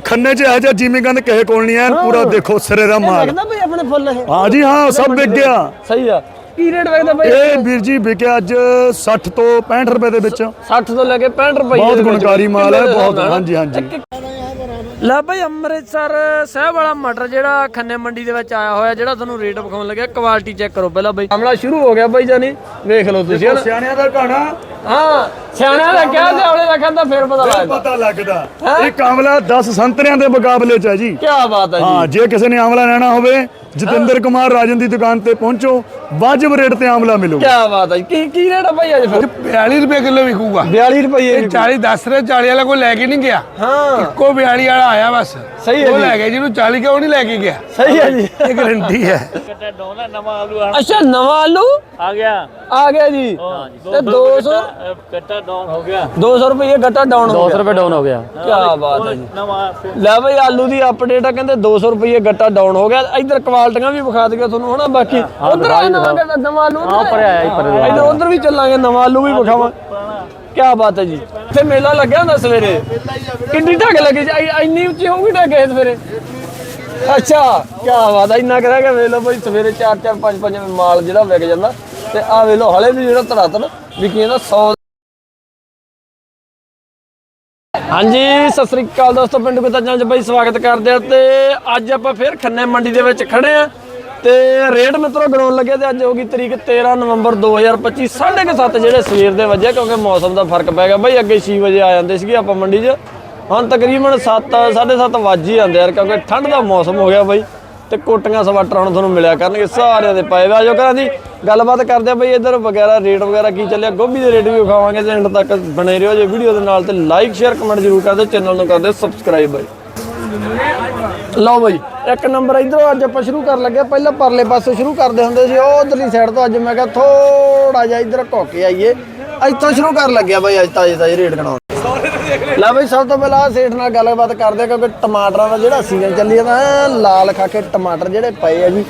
ਖੰਨੇ 'ਚ ਇਹੋ ਜਿਹਾ ਜਿਮੀਗੰਦ ਕਿਸੇ ਕੋਲ ਨਹੀਂ ਐ ਪੂਰਾ ਦੇਖੋ ਸਿਰੇ ਦਾ ਮਾਲ। ਲੱਗਦਾ ਬਈ ਆਪਣੇ ਫੁੱਲ ਇਹ। ਹਾਂ ਜੀ ਹਾਂ ਸਭ ਵਿਕ ਗਿਆ। ਸਹੀ ਆ। ਕੀ ਰੇਟ ਵੇਚਦਾ ਬਈ? ਇਹ ਵੀਰ ਜੀ ਵਿਕਿਆ ਅੱਜ 60 ਤੋਂ 65 ਰੁਪਏ ਦੇ ਵਿੱਚ। 60 ਤੋਂ ਲੈ ਕੇ 65 ਰੁਪਏ ਬਹੁਤ। ਗੁਣਕਾਰੀ ਮਾਲ ਹੈ, ਬਹੁਤ। ਹਾਂਜੀ, ਹਾਂਜੀ। ਲੈ ਬਈ ਅੰਮ੍ਰਿਤਸਰ ਸਾਹਿਬ ਵਾਲਾ ਮਟਰ ਜਿਹੜਾ ਖੰਨੇ ਮੰਡੀ ਦੇ ਵਿੱਚ ਆਇਆ ਹੋਇਆ ਜਿਹੜਾ ਤੁਹਾਨੂੰ ਰੇਟ ਵਿਖਾਉਣ ਲੱਗਿਆ ਕੁਆਲਿਟੀ ਚੈੱਕ ਕਰੋ ਪਹਿਲਾਂ ਬਈ। ਹਮਲਾ ਸ਼ੁਰੂ ਹੋ ਗਿਆ ਬਈ ਜਾਨੀ ਵੇਖ ਲਓ ਤੁਸੀਂ ਹਨਾ। ਸਿਆਣਿਆਂ ਦਾ ਕਹਾਣਾ ਹਾਂ ਸਿਆਣਿਆਂ ਦਾ ਕਿਹਾ ਤੇ ਆਵਲੇ ਦਾ ਕਹਿੰਦਾ ਫੇਰ ਪਤਾ ਲੱਗਦਾ। ਪਤਾ ਲੱਗਦਾ। ਇਹ ਕਾਮਲਾ 10 ਸੰਤਰਿਆਂ ਦੇ ਮੁਕਾਬਲੇ 'ਚ ਹੈ ਜੀ। ਕੀ ਬਾਤ ਹੈ ਜੀ। ਹਾਂ ਜੇ ਕਿਸੇ ਨੇ ਆਮਲਾ ਲੈਣਾ ਹੋਵੇ ਜਤਿੰਦਰ ਕੁਮਾਰ ਰਾਜਨ ਦੀ ਦੁਕਾਨ ਤੇ ਪਹੁੰਚੋ ਵਾਜਬ ਰੇਟ ਤੇ ਆਮਲਾ ਮਿਲੂਗਾ। ਕੀ ਬਾਤ ਹੈ। ਕੀ ਕੀ ਰੇਟ ਆ ਭਾਈ ਅੱਜ ਫਿਰ? 42 ਰੁਪਏ ਕਿਲੋ ਵਿਕੂਗਾ। 42 ਰੁਪਏ ਇਹ 40 ਦੱਸ ਰਹੇ 40 ਵਾਲਾ ਕੋਈ ਲੈ ਕੇ ਨਹੀਂ ਗਿਆ। ਹਾਂ। ਕੋ 42 ਵਾਲਾ ਆਇਆ ਬਸ। ਸਹੀ ਹੈ ਉਹ। ਲੈ ਗਿਆ ਜਿਹਨੂੰ 40 ਕਿਉਂ ਨਹੀਂ ਲੈ ਕੇ ਗਿਆ? ਸਹੀ ਹੈ ਜੀ। ਇਹ ਗਰੰਟੀ ਹੈ। ਅੱਛਾ ਨਵਾਂ ਆਲੂ? ਆ ਗਿਆ। ਆ ਗਿਆ ਜੀ। ਤੇ 200 ਕੱਟਾ ਡਾਊਨ ਹੋ ਗਿਆ। 200 ਰੁਪਏ ਗੱਟਾ ਡਾਊਨ ਹੋ ਗਿਆ। ਰੁਪਏ ਡਾਊਨ ਹੋ ਗਿਆ। ਕੀ ਬਾਤ ਹੈ ਜੀ। ਨਵਾਂ ਲੈ ਬਈ ਆਲੂ ਦੀ ਅਪਡੇਟ ਆ ਕਹਿੰਦੇ 200 ਰੁਪਏ ਗੱਟਾ ਡਾਊਨ ਹੋ ਗਿਆ। ਇੱਧਰ ਕੁਆਲਟੀਆਂ ਵੀ ਵਿਖਾ ਦਈਏ ਤੁਹਾਨੂੰ ਹਨਾ? ਬਾਕੀ ਉਧਰ ਆ ਗੱਟਾ ਨਵਾਂ ਆਲੂ ਹਾਂ ਪਰ ਆਇਆ ਜੀ, ਪਰ ਇੱਧਰ ਉਧਰ ਵੀ ਚੱਲਾਂਗੇ ਨਵਾਂ ਆਲੂ ਵੀ ਵਿਖਾਵਾਂ। ਕੀ ਬਾਤ ਹੈ ਜੀ। ਇੱਥੇ ਮੇਲਾ ਲੱਗਿਆ ਹੁੰਦਾ ਸਵੇਰੇ। ਕਿੰਨੀ ਢੱਕ ਲੱਗੀ ਜੀ ਇੰਨੀ ਉੱਚੀ ਹੋਊਗੀ ਢੱਕ ਇਹ ਸਵੇਰੇ? ਅੱਛਾ ਕੀ ਬਾਤ ਹੈ। ਇੰਨਾ ਕਰਾਂਗੇ ਵੇਖ ਲਓ ਬਈ ਸਵੇਰੇ 4 4 5 5 ਮਾਲ ਜਿਹੜਾ ਵਿਕ ਜਾਂਦਾ। ਤੇ ਆ ਵੇਖ ਲਓ ਹਲੇ ਵੀ ਜਿਹੜਾ ਧੜਾਤਣ ਵਿਕੀ ਜਾਂਦਾ 100 ਹਾਂਜੀ, ਸਤਿ ਸ੍ਰੀ ਅਕਾਲ ਦੋਸਤੋ, ਪਿੰਡ ਕੁੱਤਾ 'ਚ ਬਾਈ ਸਵਾਗਤ ਕਰਦੇ ਆ ਤੇ ਅੱਜ ਆਪਾਂ ਫਿਰ ਖੰਨੇ ਮੰਡੀ ਦੇ ਵਿੱਚ ਖੜੇ ਆ ਤੇ ਰੇਟ ਮਿੱਤਰੋ ਗਣਾਉਣ ਲੱਗੇ ਤੇ ਅੱਜ ਹੋ ਗਈ ਤਰੀਕ 13 ਨਵੰਬਰ 2025 7:30 ਜਿਹੜੇ ਸਵੇਰ ਦੇ ਵਜੇ ਕਿਉਂਕਿ ਮੌਸਮ ਦਾ ਫ਼ਰਕ ਪੈ ਗਿਆ ਬਈ, ਅੱਗੇ 6 ਵਜੇ ਆ ਜਾਂਦੇ ਸੀਗੇ ਆਪਾਂ ਮੰਡੀ 'ਚ। ਹੁਣ ਤਕਰੀਬਨ 7 7:30 ਵੱਜ ਹੀ ਜਾਂਦੇ ਯਾਰ, ਕਿਉਂਕਿ ਠੰਡ ਦਾ ਮੌਸਮ ਹੋ ਗਿਆ ਬਾਈ। ਤੇ ਕੋਟੀਆਂ ਸਵਾਟਰ ਹੁਣ ਤੁਹਾਨੂੰ ਮਿਲਿਆ ਕਰਨਗੇ, ਸਾਰਿਆਂ ਦੇ ਪਾਏ। ਆ ਆਜੋ ਕਰਾਂ ਦੀ ਗੱਲਬਾਤ ਕਰਦੇ ਆ ਬਈ ਇਧਰ ਵਗੈਰਾ, ਰੇਟ ਵਗੈਰਾ ਕੀ ਚੱਲਿਆ? ਗੋਭੀ ਦੇ ਰੇਟ ਵੀ ਵਿਖਾਵਾਂਗੇ ਤੇ ਐਂਡ ਤੱਕ ਬਣੇ ਰਹੋ, ਜੇ ਵੀਡੀਓ ਦੇ ਨਾਲ ਤੇ ਲਾਈਕ ਸ਼ੇਅਰ ਕਮੈਂਟ ਜ਼ਰੂਰ ਕਰਦੇ ਚੈਨਲ ਨੂੰ ਕਰਦੇ ਸਬਸਕ੍ਰਾਈਬ ਬਈ। ਲਓ ਬਈ, ਇੱਕ ਨੰਬਰ ਇਧਰੋਂ ਅੱਜ ਆਪਾਂ ਸ਼ੁਰੂ ਕਰਨ ਲੱਗੇ ਪਹਿਲਾਂ ਪਰਲੇ ਪਾਸੇ ਸ਼ੁਰੂ ਕਰਦੇ ਹੁੰਦੇ ਸੀ, ਉਹ ਉਧਰਲੀ ਸਾਈਡ ਤੋਂ ਅੱਜ ਮੈਂ ਕਿਹਾ ਥੋੜਾ ਜਿਹਾ ਇਧਰ ਘੁੱਕ ਕੇ ਆਈਏ। ਇੱਥੋਂ ਸ਼ੁਰੂ ਕਰਨ ਲੱਗਿਆ ਬਈ ਅੱਜ ਤਾਜੇ ਤਾਜੇ ਰੇਟ ਗਣਾਉਣ ਲੈ ਬਈ, ਸਭ ਤੋਂ ਪਹਿਲਾਂ ਸੇਠ ਨਾਲ ਗੱਲਬਾਤ ਕਰਦੇ ਆ, ਕਿਉਂਕਿ ਟਮਾਟਰਾਂ ਦਾ ਜਿਹੜਾ ਸੀਜ਼ਨ ਚੱਲੀ ਜਾਂਦਾ ਲਾਲ ਖਾ ਕੇ ਟਮਾਟਰ ਜਿਹੜੇ ਪਏ ਆ ਜੀ।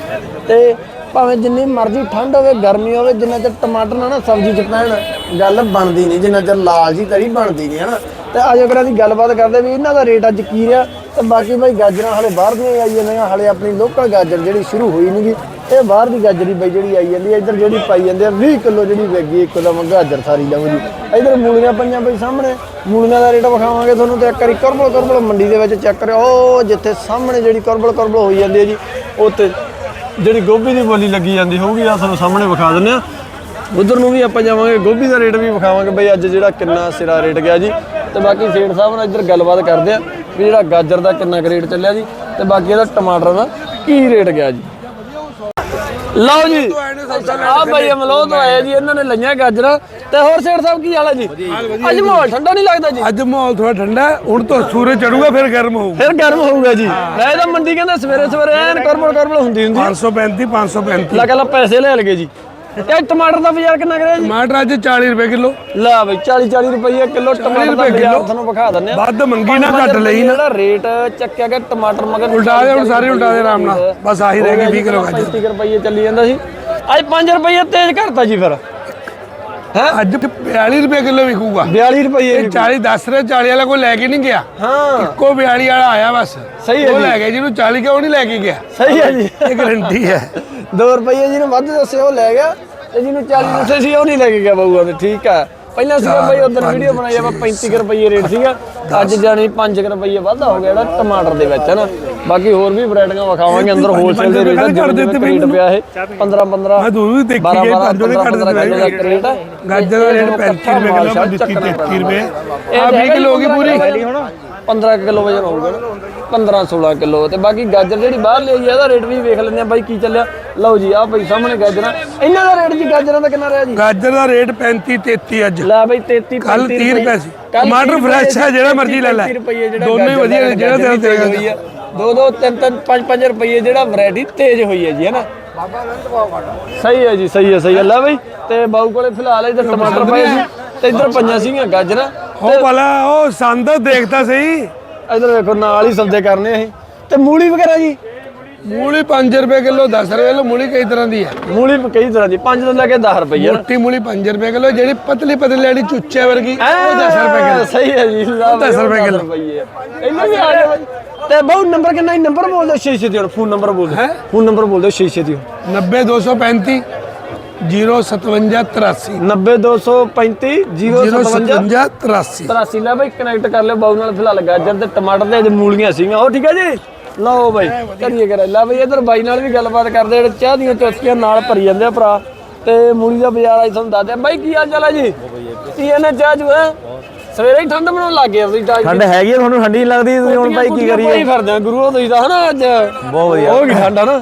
ਤੇ ਭਾਵੇਂ ਜਿੰਨੀ ਮਰਜ਼ੀ ਠੰਡ ਹੋਵੇ, ਗਰਮੀ ਹੋਵੇ, ਜਿੰਨਾ ਚਿਰ ਟਮਾਟਰ ਨਾ ਨਾ ਸਬਜ਼ੀ ਚ ਪੈਣ ਗੱਲ ਬਣਦੀ ਨਹੀਂ, ਜਿੰਨਾ ਚਿਰ ਲਾਲ ਜੀ ਤਰੀ ਬਣਦੀ ਨਹੀਂ, ਹਨਾ। ਤੇ ਅੱਜ ਅਗਰ ਅਸੀਂ ਗੱਲਬਾਤ ਕਰਦੇ ਵੀ ਇਹਨਾਂ ਦਾ ਰੇਟ ਅੱਜ ਕੀ ਰਿਹਾ। ਤੇ ਬਾਕੀ ਭਾਈ ਗਾਜਰਾਂ ਹਲੇ ਬਾਹਰ ਦੀਆਂ ਆਈ ਜਾਂਦੀਆਂ, ਹਲੇ ਆਪਣੀ ਲੋਕਲ ਗਾਜਰ ਜਿਹੜੀ ਸ਼ੁਰੂ ਹੋਈ ਨਹੀਂਗੀ ਇਹ ਬਾਹਰ ਦੀ ਗਾਜਰੀ ਬਈ ਜਿਹੜੀ ਆਈ ਜਾਂਦੀ ਹੈ, ਇੱਧਰ ਜਿਹੜੀ ਪਾਈ ਜਾਂਦੀ ਆ 20 ਕਿਲੋ ਜਿਹੜੀ ਵੇਗੀ ਇੱਕ ਦਾ ਗਾਜਰ ਸਾਰੀ ਲਓ ਜੀ। ਇੱਧਰ ਮੂਲੀਆਂ ਪਈਆਂ ਬਈ ਸਾਹਮਣੇ, ਮੂਲੀਆਂ ਦਾ ਰੇਟ ਵਿਖਾਵਾਂਗੇ ਤੁਹਾਨੂੰ ਤੇ ਇੱਕ ਵਾਰੀ ਕਰਬਲ ਕਰਬਲ ਮੰਡੀ ਦੇ ਵਿੱਚ ਚੈੱਕ ਕਰਿਓ, ਉਹ ਜਿੱਥੇ ਸਾਹਮਣੇ ਜਿਹੜੀ ਕਰਬਲ ਕਰਬਲ ਹੋਈ ਜਾਂਦੀ ਹੈ ਜੀ, ਉੱਥੇ ਜਿਹੜੀ ਗੋਭੀ ਦੀ ਬੋਲੀ ਲੱਗੀ ਜਾਂਦੀ ਹੋਊਗੀ ਆ ਤੁਹਾਨੂੰ ਸਾਹਮਣੇ ਵਿਖਾ ਦਿੰਦੇ ਆ ਉਧਰ ਨੂੰ ਵੀ ਆਪਾਂ ਜਾਵਾਂਗੇ, ਗੋਭੀ ਦਾ ਰੇਟ ਵੀ ਵਿਖਾਵਾਂਗੇ ਬਈ, ਅੱਜ ਜਿਹੜਾ ਕਿੰਨਾ ਸਿਰਾ ਰੇਟ ਗਿਆ ਜੀ। ਤੇ ਬਾਕੀ ਸੇਠ ਸਾਹਿਬ ਨਾਲ ਇੱਧਰ ਗੱਲਬਾਤ ਕਰਦੇ ਆ ਵੀ ਜਿਹੜਾ ਗਾਜਰ ਦਾ ਕਿੰਨਾ ਕੁ ਰੇਟ ਚੱਲਿਆ ਜੀ ਤੇ ਬਾਕੀ ਇਹਦਾ ਟਮਾਟਰ ਦਾ ਕੀ ਰੇਟ ਗਿਆ ਜੀ? ਲਓ ਜੀ ਆ ਬਈ ਅਮਲੋ ਤੋਂ ਆਇਆ ਜੀ ਇਹਨਾਂ ਨੇ ਲਈਆਂ ਗਾਜਰਾਂ ਤੇ ਹੋਰ ਸੇਠ ਸਾਹਿਬ ਕੀ ਹਾਲ ਹੈ ਜੀ? ਅੱਜ ਮਾਹੌਲ ਠੰਡਾ ਨਹੀਂ ਲੱਗਦਾ ਜੀ? ਅੱਜ ਮਾਹੌਲ ਥੋੜਾ ਠੰਡਾ ਹੁਣ ਤੋਂ ਸੂਰਜ ਚੜੂਗਾ ਫਿਰ ਗਰਮ ਹੋਊਗਾ ਫਿਰ ਗਰਮ ਹੋਊਗਾ ਜੀ। ਮੈਂ ਤਾਂ ਮੰਡੀ ਕਹਿੰਦਾ ਸਵੇਰੇ ਸਵੇਰੇ ਐਨ ਕਰਮਲ ਕਰਮਲ ਹੁੰਦੀ ਹੁੰਦੀ 535 535 ਲਗਾ ਲਾ ਪੈਸੇ ਲੈ ਲਗੇ ਜੀ। ਇਹ ਟਮਾਟਰ ਦਾ ਬਾਜ਼ਾਰ ਕਿੰਨਾ ਕਰਿਆ ਜੀ? ਟਮਾਟਰ ਅੱਜ 40 ਰੁਪਏ ਕਿਲੋ। ਲੈ ਬਈ 40 40 ਰੁਪਏ ਕਿਲੋ ਟਮਾਟਰ ਦਾ ਬਾਜ਼ਾਰ। ਤੁਹਾਨੂੰ ਵਿਖਾ ਦਿੰਦੇ ਆ ਵੱਧ ਮੰਗੀ ਨਾ ਘੱਟ ਲਈ ਨਾ। ਜਿਹੜਾ ਰੇਟ ਚੱਕਿਆ ਗਿਆ ਟਮਾਟਰ ਮਗਰ ਉਲਟਾ ਦੇ ਹੁਣ ਸਾਰੇ ਉਲਟਾ ਦੇ ਆਰਾਮ ਨਾਲ। ਬਸ ਆਹੀ ਰਹਿ ਗਈ 20 ਕਿਲੋ ਗਾਜਰ 35 ਰੁਪਏ ਚੱਲੀ ਜਾਂਦਾ ਸੀ। ਅੱਜ 5 ਰੁਪਏ ਤੇਜ਼ ਕਰਤਾ ਜੀ ਫਿਰ। ਅੱਜ 42 ਰੁਪਏ ਕਿਲੋ ਵਿਕੂਗਾ। 42 ਰੁਪਏ ਇਹ 40 ਦੱਸ ਰਹੇ 40 ਵਾਲਾ ਕੋਈ ਲੈ ਕੇ ਨਹੀਂ ਗਿਆ। ਹਾਂ। ਕੋ 42 ਵਾਲਾ ਆਇਆ ਬਸ। ਸਹੀ ਹੈ ਉਹ। ਲੈ ਗਿਆ ਜਿਹਨੂੰ 40 ਕਿਉਂ ਨਹੀਂ ਲੈ ਕੇ ਗਿਆ? ਸਹੀ ਹੈ ਜੀ। ਇਹ ਗਰੰਟੀ ਹੈ। 2 ਰੁਪਏ ਜਿਹਨੂੰ ਵੱਧ ਦੱਸੇ ਉਹ ਲੈ ਗਿਆ ਤੇ ਜਿਹਨੂੰ 40 ਦੱਸੇ ਸੀ ਉਹ ਨਹੀਂ ਲੈ ਕੇ ਗਿਆ ਬਊਆ ਤੇ ਠੀਕ ਆ ਪਹਿਲਾਂ ਸੀਗਾ ਬਈ ਉਦੋਂ ਵੀਡੀਓ ਬਣਾਈ ਆਪਾਂ 35 ਕੁ ਰੁਪਏ ਰੇਟ ਸੀਗਾ। ਅੱਜ ਜਾਨੀ 5 ਕੁ ਰੁਪਏ ਵਾਧਾ ਹੋ ਗਿਆ ਜਿਹੜਾ ਟਮਾਟਰ ਦੇ ਵਿੱਚ ਹੈ ਨਾ? ਬਾਕੀ ਹੋਰ ਵੀ ਵੈਰਾਈਟੀਆਂ ਵਿਖਾਵਾਂਗੇ ਅੰਦਰ ਹੋਲਸੇਲ ਦੇ ਰੇਟ ਦਿੱਤੇ ਰੇਟ ਪਿਆ ਇਹ 15 15 ਮੈਂ ਦੂਰ ਵੀ ਦੇਖੀ ਗਈ ਪੰਜੋ ਦੇ ਦਿੱਤੇ ਆ ਗਾਜਰ ਦਾ ਰੇਟ 35 ਰੁਪਏ ਕਿਲੋ ਮੈਂ ਦਿੱਤੀ 33 ਰੁਪਏ ਆ 20 ਕਿਲੋ ਹੋ ਗਈ ਪੂਰੀ 15 ਕਿਲੋ ਵਜਨ ਹੋਊਗਾ 15 16 ਕਿਲੋ ਤੇ ਬਾਕੀ ਗਾਜਰ ਜਿਹੜੀ ਬਾਹਰ ਲਈ ਆ ਇਹਦਾ ਰੇਟ ਵੀ ਵੇਖ ਲੈਂਦੇ ਆ ਬਾਈ ਕੀ ਚੱਲਿਆ। ਲਓ ਜੀ ਆ ਬਾਈ ਸਾਹਮਣੇ ਗਾਜਰਾਂ। ਇਹਨਾਂ ਦਾ ਰੇਟ ਜੀ ਗਾਜਰਾਂ ਦਾ ਕਿੰਨਾ ਰਿਹਾ ਜੀ? ਗਾਜਰ ਦਾ ਰੇਟ 35 33 ਅੱਜ। ਲੈ ਬਾਈ 33 ਕੱਲ 30 ਰੁਪਏ। ਸੀ। ਟਮਾਟਰ ਫਰੈਸ਼ ਹੈ ਜਿਹੜਾ ਮਰਜ਼ੀ ਲੈ ਲੈ। ਦੋਨੋਂ ਵਧੀਆ ਨੇ ਜਿਹੜਾ ਤੇਰਾ ਤੇਜ਼ ਤੇਰਾ ਹੋਈ ਆ। ਦੋ ਦੋ ਤਿੰਨ ਤਿੰਨ ਪੰਜ ਪੰਜ ਰੁਪਏ ਜਿਹੜਾ ਵੈਰਾਈਟੀ ਤੇਜ਼ ਹੋਈ ਹੈ ਜੀ ਹੈਨਾ ਸਹੀ ਹੈ ਜੀ ਸਹੀ ਹੈ ਸਹੀ ਹੈ ਲੈ ਬਾਈ ਤੇ ਬਾਊ ਕੋਲੇ ਫਿਲਹਾਲ ਇੱਧਰ ਟਮਾਟਰ ਪਏ ਸੀ ਤੇ ਇੱਧਰ ਪੰਜਾਂ ਸੀਗੀਆਂ ਗਾਜਰਾਂ। ਉਹ ਭਲਾ ਉਹ ਸੰਦ ਦੇਖਦਾ ਸਹੀ। ਇੱਧਰ ਵੇਖੋ ਨਾਲ ਹੀ ਸੌਦੇ ਕਰਨੇ ਅਸੀਂ। ਤੇ ਮੂਲੀ ਵਗੈਰਾ ਜੀ? ਮੂਲੀ 5 ਰੁਪਏ ਕਿਲੋ 10 ਰੁਪਏ ਕਿਲੋ ਮੂਲੀ ਕਈ ਤਰ੍ਹਾਂ ਦੀ ਹੈ। ਮੂਲੀ ਕਈ ਤਰ੍ਹਾਂ ਦੀ 5 ਤੋਂ ਲੈ ਕੇ 10 ਰੁਪਏ ਮੋਟੀ ਮੂਲੀ 5 ਰੁਪਏ ਕਿਲੋ ਜਿਹੜੀ ਪਤਲੀ ਪਤਲੀ ਲੈਣੀ ਚੁੱਚੇ ਵਰਗੀ ਉਹ 10 ਰੁਪਏ ਕਿਲੋ। ਸਹੀ ਹੈ ਜੀ ਲਓ ਬਈ, 10 ਰੁਪਏ ਕਿੱਲੋ। ਇੰਨੇ ਵੀ ਆ ਬਾਈ। ਤੇ ਬਹੁਤ ਨੰਬਰ ਕਿੰਨਾ ਨੰਬਰ ਬੋਲ ਦਿਓ ਛੇ ਛੇ ਦੀ ਫੋਨ ਨੰਬਰ ਬੋਲ ਦਿਓ। ਫੋਨ ਨੰਬਰ ਬੋਲ ਦਿਓ ਛੇ ਛੇ ਦੀ 90 235 057 83 90235 057 057 83 83 ਲੈ ਬਈ ਕਨੈਕਟ ਕਰ ਲਿਓ ਬਾਊ ਨਾਲ ਫਿਲਹਾਲ ਗਾਜਰ ਤੇ ਟਮਾਟਰ ਤੇ ਅੱਜ ਮੂਲੀਆਂ ਸੀਗੀਆਂ ਉਹ ਠੀਕ ਹੈ ਜੀ? ਲਓ ਬਈ ਕਰੀਏ ਕਰ ਲੈ ਬਈ ਇਧਰ ਬਾਈ ਨਾਲ ਵੀ ਗੱਲਬਾਤ ਕਰਦੇ ਜਿਹੜੇ ਚਾਹ ਦੀਆਂ ਚੋਸਕੀਆਂ ਨਾਲ ਭਰੀ ਜਾਂਦੇ ਆ ਭਰਾ। ਤੇ ਮੂਲੀ ਦਾ ਬਾਜ਼ਾਰ ਅੱਜ ਤੁਹਾਨੂੰ ਦੱਸਦੇ ਬਾਈ ਕੀ ਹਾਲ ਚਾਲ ਹੈ ਜੀ? ਕੀ ਇਹਨੇ ਚਾਹ ਜੂ ਹੈ? ਸਵੇਰੇ ਹੀ ਠੰਡ ਬਣਾਉਣ ਲੱਗ ਗਏ ਤੁਸੀਂ ਠੰਡ ਹੈਗੀ ਤੁਹਾਨੂੰ ਠੰਡੀ ਲੱਗਦੀ ਤੁਸੀਂ ਹੁਣ ਭਾਈ ਕੀ ਕਰੀਏ? ਫਿਰਦੇ ਆ ਗੁਰੂ ਤੁਸੀਂ ਤਾਂ ਹਨਾ ਅੱਜ। ਬਹੁਤ ਵਧੀਆ। ਹੋ ਗਈ ਠੰਡ ਹਨਾ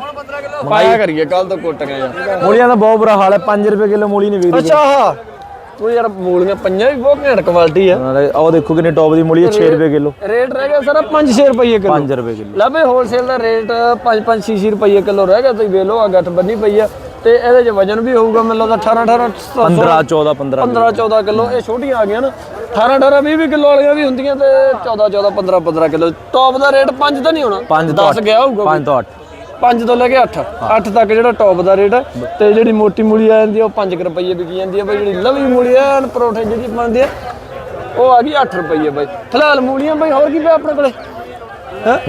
ਪਾਇਆ ਕਰੀਏ ਕੱਲ ਤੋਂ ਕੁੱਟ ਗਏ ਯਾਰ। ਮੂਲੀਆਂ ਦਾ ਬਹੁਤ ਬੁਰਾ ਹਾਲ ਹੈ 5 ਰੁਪਏ ਕਿਲੋ ਮੂਲੀ ਨਹੀਂ ਵਿਕਦੀ ਅੱਛਾ ਤੂੰ ਯਾਰ ਮੂਲੀਆਂ ਪੰਜਾਂ ਵੀ ਬਹੁਤ ਘੈਂਟ ਕੁਆਲਿਟੀ ਆ। ਆਹ ਦੇਖੋ ਕਿੰਨੀ ਟੌਪ ਦੀ ਮੂਲੀ ਹੈ 6 ਰੁਪਏ ਕਿਲੋ। ਰੇਟ ਰਹਿ ਗਿਆ ਸਰ 5-6 ਰੁਪਏ ਕਿਲੋ। 5 ਰੁਪਏ ਕਿਲੋ। ਲੈ ਬਈ ਹੋਲਸੇਲ ਦਾ ਰੇਟ 5-5 6 ਰੁਪਏ ਕਿਲੋ ਰਹਿ ਗਿਆ ਤੁਸੀਂ ਵੇਖ ਲਓ ਆ ਗੱਠ ਬੰਨੀ ਪਈ ਆ। ਤੇ ਇਹਦੇ 'ਚ ਵਜਨ ਵੀ ਹੋਊਗਾ ਮੈਨੂੰ ਲੱਗਦਾ 18 18 15 14 15 15 14 ਕਿਲੋ। ਇਹ ਛੋਟੀਆਂ ਆ ਗਈਆਂ ਨਾ 18 18 20 20 ਕਿਲੋ ਵਾਲੀਆਂ ਵੀ ਹੁੰਦੀਆਂ ਤੇ 14 14 15 15 ਕਿਲੋ। ਟੌਪ ਦਾ ਰੇਟ 5 ਤਾਂ ਨਹੀਂ ਹੋਣਾ। 5 ਤੋਂ 10 ਗਿਆ ਹੋਊਗਾ 5 ਤੋਂ 8 5 ਤੋਂ ਲੈ ਕੇ 8 8 ਤੱਕ ਜਿਹੜਾ ਟੌਪ ਦਾ ਰੇਟ ਹੈ ਤੇ ਜਿਹੜੀ ਮੋਟੀ ਮੂਲੀ ਆ ਜਾਂਦੀ ਆ ਉਹ 5 ਰੁਪਏ ਵਿਕੀ ਜਾਂਦੀ ਆ ਬਈ ਜਿਹੜੀ ਲਵੀ ਮੂਲੀ ਆ ਐਨ ਪਰੌਂਠੇ ਜਿਹੜੀ ਬਣਦੀ ਆ ਉਹ ਆ ਗਈ 8 ਰੁਪਏ ਬਈ। ਫਿਲਹਾਲ ਮੂਲੀਆਂ ਬਈ ਹੋਰ ਕੀ ਪਿਆ ਆਪਣੇ ਕੋਲੇ?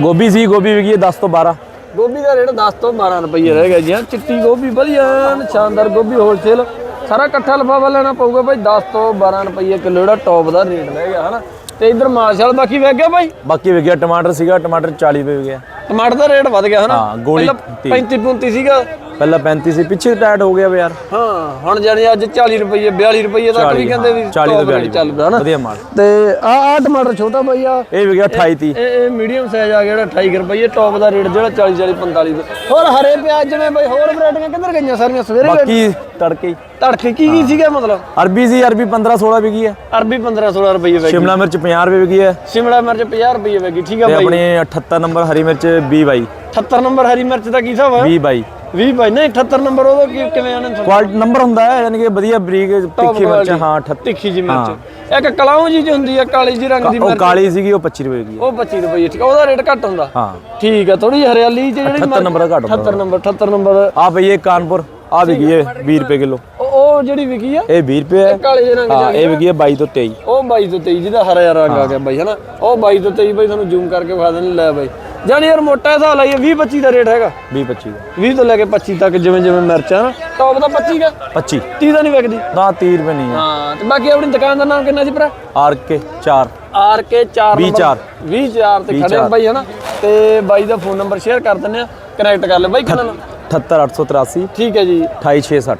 ਗੋਭੀ ਸੀ ਗੋਭੀ ਵਿਕੀ ਹੈ 10 ਤੋਂ 12 ਗੋਭੀ ਦਾ ਰੇਟ 10 ਤੋਂ 12 ਰੁਪਏ ਰਹਿ ਗਿਆ ਜੀ ਹਾਂ। ਚਿੱਟੀ ਗੋਭੀ ਵਧੀਆ ਸ਼ਾਨਦਾਰ ਗੋਭੀ ਹੋਲਸੇਲ ਸਾਰਾ ਇਕੱਠਾ ਲਫਾਫਾ ਲੈਣਾ ਪਊਗਾ ਭਾਈ 10 ਤੋਂ 12 ਰੁਪਏ ਕਿਲੋ ਜਿਹੜਾ ਟੌਪ ਦਾ ਰੇਟ ਰਹਿ ਗਿਆ ਹਨਾ। ਤੇ ਇਧਰ ਮਾਸ਼ਾਅੱਲਾ ਬਾਕੀ ਵਗ ਗਿਆ ਭਾਈ ਬਾਕੀ ਵਿਕਿਆ ਟਮਾਟਰ ਸੀਗਾ ਟਮਾਟਰ 40 ਰੁਪਏ ਵਿਕਿਆ ਟਮਾਟਰ ਦਾ ਰੇਟ ਵਧ ਗਿਆ ਹਨਾ। ਹਾਂ, ਗੋਲੀ ਪਹਿਲਾਂ 35 35 ਸੀਗਾ। ਪਹਿਲਾਂ 35 ਸੀ ਪਿੱਛੇ ਟਾਈਟ ਹੋ ਗਿਆ ਵੇ ਯਾਰ। ਹਾਂ ਹੁਣ ਜਾਨੀ ਅੱਜ 40 ਰੁਪਏ 42 ਰੁਪਏ ਤੱਕ ਵੀ 40 ਕਹਿੰਦੇ ਵੀ 40 ਤੋਂ top rate 42 ਚੱਲ ਪਿਆ ਹਨਾ। ਵਧੀਆ ਮਾਲ। ਤੇ ਆ ਆ ਟਮਾਟਰ ਛੋਟਾ ਭਾਈ ਆ। ਇਹ ਵਿਕਿਆ 28 30 ਇਹ ਇਹ ਮੀਡੀਅਮ ਸਾਈਜ਼ ਆ ਗਿਆ ਜਿਹੜਾ 28 ਰੁਪਏ ਟੌਪ ਦਾ ਰੇਟ ਜਿਹੜਾ 40 40 45 ਦਾ। ਹੋਰ ਹਰੇ ਪਿਆਜ਼ ਜਿਵੇਂ ਬਈ ਹੋਰ ਵੈਰਾਈਟੀਆਂ ਕਿੱਧਰ ਗਈਆਂ ਸਾਰੀਆਂ? ਸਵੇਰੇ? ਬਾਕੀ ਤੜਕੇ ਤੜਕੇ ਕੀ ਕੀ ਸੀਗਾ ਮਤਲਬ? ਅਰਬੀ ਸੀ ਅਰਬੀ 15 16 ਵਿਕੀ ਹੈ ਅਰਬੀ 15 16 ਰੁਪਏ ਵੇਗੀ ਸ਼ਿਮਲਾ ਮਿਰਚ 50 ਰੁਪਏ ਵਿਕੀ ਹੈ ਸ਼ਿਮਲਾ ਮਿਰਚ 50 ਰੁਪਏ ਵੇਗੀ ਠੀਕ ਆ ਤੇ ਬਾਈ। ਆਪਣੇ 78 ਨੰਬਰ ਹਰੀ ਮਿਰਚ 20 ਬਾਈ। 78 ਨੰਬਰ ਹਰੀ ਮਿਰਚ ਦਾ ਕੀ ਹਿਸਾਬ ਆ? 20 ਬਾਈ। 20 ਬਾਈ। ਨਹੀਂ 78 ਨੰਬਰ ਉਹਦਾ ਕੀ ਕਿਵੇਂ ਆਣੇ ਕੁਆਲਿਟੀ ਨੰਬਰ ਹੁੰਦਾ ਹੈ ਯਾਨੀ ਕਿ ਵਧੀਆ ਬਰੀਕ ਤਿੱਖੀ ਮਿਰਚ ਹਾਂ 38 ਤਿੱਖੀ ਜੀ ਮਿਰਚ। ਇੱਕ ਕਲਾਉ ਜੀ ਜਿਹੀ ਹੁੰਦੀ ਆ ਕਾਲੀ ਜੀ ਰੰਗ ਦੀ ਉਹ ਮਿਰਚ। ਕਾਲੀ ਸੀਗੀ ਉਹ 25 ਰੁਪਏ ਦੀ ਉਹ 25 ਰੁਪਏ ਠੀਕ ਉਹਦਾ ਰੇਟ ਘੱਟ ਹੁੰਦਾ। ਹਾਂ। ਠੀਕ ਆ ਥੋੜੀ ਹਰਿਆਲੀ ਜਿਹੜੀ 78 ਨੰਬਰ ਘੱਟ ਹੁੰਦਾ। 78 ਨੰਬਰ 78 ਨੰਬਰ। ਆ ਭਈ ਇਹ ਕਾਨਪੁਰ ਆ ਵਿਕੀ ਹੈ 20 ਰੁਪਏ ਕਿਲੋ। ਉਹ ਉਹ ਜਿਹੜੀ ਵਿਕੀ ਆ ਇਹ 20 ਰੁਪਏ ਹੈ ਕਾਲੇ ਜਿਹੇ ਰੰਗ ਦੀ ਹਾਂ ਇਹ ਵਿਕੀ ਹੈ 22 ਤੋਂ 23 ਉਹ 22 ਤੋਂ 23 ਜਿਹਦਾ ਹਰਾ ਰੰਗ ਆ ਗਿਆ ਬਾਈ ਹਨਾ। ਉਹ 22 ਤੋਂ 23 ਬਾਈ ਤੁਹਾਨੂੰ ਜ਼ੂਮ ਕਰਕੇ ਵਿਖਾ ਦੇਣ ਲੈ ਬਾਈ। ਜਾਨੀ ਯਾਰ ਮੋਟਾ ਹਿਸਾਬ ਲਾਈਏ 20 25 ਦਾ ਰੇਟ ਹੈਗਾ। 20 25 ਦਾ। 20 ਤੋਂ ਲੈ ਕੇ 25 ਤੱਕ ਜਿਵੇਂ ਜਿਵੇਂ ਮਿਰਚਾਂ ਨਾ ਟੌਪ ਦਾ 25 ਦਾ। 25 30 ਦਾ ਨਹੀਂ ਵਿਕਦੀ। ਨਾ 30 ਰੁਪਏ ਨਹੀਂ ਹੈ ਹਾਂ ਤੇ ਬਾਕੀ ਆਪਣੀ ਦੁਕਾਨ ਦਾ ਨਾਮ ਕਿੰਨਾ ਸੀ ਭਰਾ? ਆਰ ਕੇ 4 ਆਰ ਕੇ 4 ਵੀਹ ਚਾਰ। 20 4 ਤੇ ਖੜੇ ਆ ਬਾਈ ਹਨਾ? ਤੇ ਬਾਈ ਦਾ ਫੋਨ ਨੰਬਰ ਸ਼ੇਅਰ ਕਰ ਦਿੰਨੇ ਆ। ਕਨੈਕਟ ਕਰ ਲੈ ਬਾਈ ਕਿੰਨਾ ਨੰਬਰ 78883 ਠੀਕ ਹੈ ਜੀ। 28660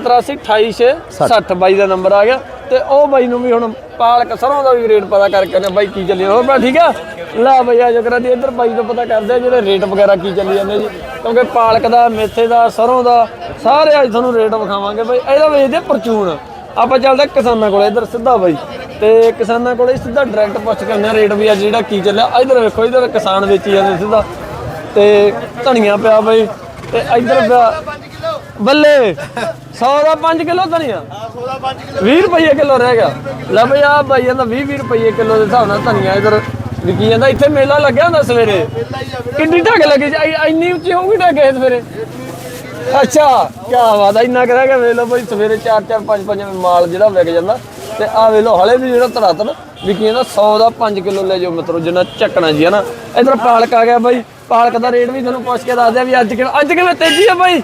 78883 ਬਾਈ ਦਾ ਨੰਬਰ ਆ ਗਿਆ। ਤੇ ਉਹ ਬਾਈ ਨੂੰ ਵੀ ਹੁਣ ਪਾਲਕ ਸਰੋਂ ਦਾ ਵੀ ਰੇਟ ਪਤਾ ਕਰਕੇ ਨੇ ਬਾਈ ਕੀ ਚੱਲੀ ਹੋਰ ਭਰਾ ਠੀਕ ਆ? ਲੈ ਬਈ, ਆ ਜਕਰਾਂ ਦੀ ਇੱਧਰ ਬਾਈ ਤੋਂ ਪਤਾ ਕਰਦੇ ਆ ਜਿਹੜੇ ਰੇਟ ਵਗੈਰਾ ਕੀ ਚੱਲੀ ਜਾਂਦੇ ਜੀ। ਕਿਉਂਕਿ ਪਾਲਕ ਦਾ, ਮੇਥੇ ਦਾ, ਸਰੋਂ ਦਾ, ਸਾਰੇ ਅੱਜ ਤੁਹਾਨੂੰ ਰੇਟ ਵਿਖਾਵਾਂਗੇ ਬਈ। ਇਹਦਾ ਵੇਚਦੇ ਪਰਚੂਨ। ਆਪਾਂ ਚੱਲਦੇ ਕਿਸਾਨਾਂ ਕੋਲ ਇੱਧਰ ਸਿੱਧਾ ਬਾਈ। ਤੇ ਕਿਸਾਨਾਂ ਕੋਲੇ ਸਿੱਧਾ ਡਾਇਰੈਕਟ ਪੁੱਛ ਕੇ ਰੇਟ ਵੀ ਅੱਜ ਜਿਹੜਾ ਕੀ ਚੱਲਿਆ। ਇੱਧਰ ਵੇਖੋ, ਇੱਧਰ ਕਿਸਾਨ ਵੇਚੀ ਜਾਂਦੇ ਸਿੱਧਾ। ਤੇ ਧਨੀਆ ਪਿਆ ਬਾਈ। ਤੇ ਇੱਧਰ ਪਿਆ ਬੱਲੇ। 100 ਦਾ 5 ਕਿਲੋ ਧਨੀਆ। 20 ਰੁਪਏ ਕਿਲੋ ਰਹਿ ਗਿਆ। ਲੈ ਬਈ ਆ ਬਾਈ ਜਾਂਦਾ 20 20 ਰੁਪਏ ਕਿਲੋ ਦੇ ਹਿਸਾਬ ਨਾਲ ਧਨੀਆ ਇੱਧਰ। ਵਿਕੀ ਜਾਂਦਾ ਇੱਥੇ ਮੇਲਾ ਲੱਗਿਆ ਹੁੰਦਾ ਸਵੇਰੇ। ਕਿੰਨੀ ਢੱਕ ਲੱਗੀ? ਐ- ਇੰਨੀ ਉੱਚੀ ਹੋਊਗੀ ਢੱਕ ਇਹ ਸਵੇਰੇ? ਅੱਛਾ ਕੀ ਬਾਤ ਹੈ ਇੰਨਾ ਕਰ ਗਿਆ ਵੇਖ ਲਓ ਬਈ ਸਵੇਰੇ 4 4 5 5 ਮਾਲ ਜਿਹੜਾ ਵਿਕ ਜਾਂਦਾ। ਤੇ ਆ ਵੇਖ ਲਓ ਹਲੇ ਵੀ ਜਿਹੜਾ ਧੜਾਤਨ ਵਿਕੀ ਜਾਂਦਾ 100 ਦਾ 5 ਕਿਲੋ ਲੈ ਜਾਓ ਮਿੱਤਰੋ ਜਿੰਨਾ ਚੱਕਣਾ ਜੀ ਹਨਾ। ਇਧਰ ਪਾਲਕ ਆ ਗਿਆ ਬਾਈ ਪਾਲਕ ਦਾ ਰੇਟ ਵੀ ਤੁਹਾਨੂੰ ਪੁੱਛ ਕੇ ਦੱਸ ਦਿਆਂ ਵੀ ਅੱਜ ਕਿਵੇਂ ਅੱਜ ਕਿਵੇਂ ਤੇਜ਼ੀ ਹੈ ਬਾਈ।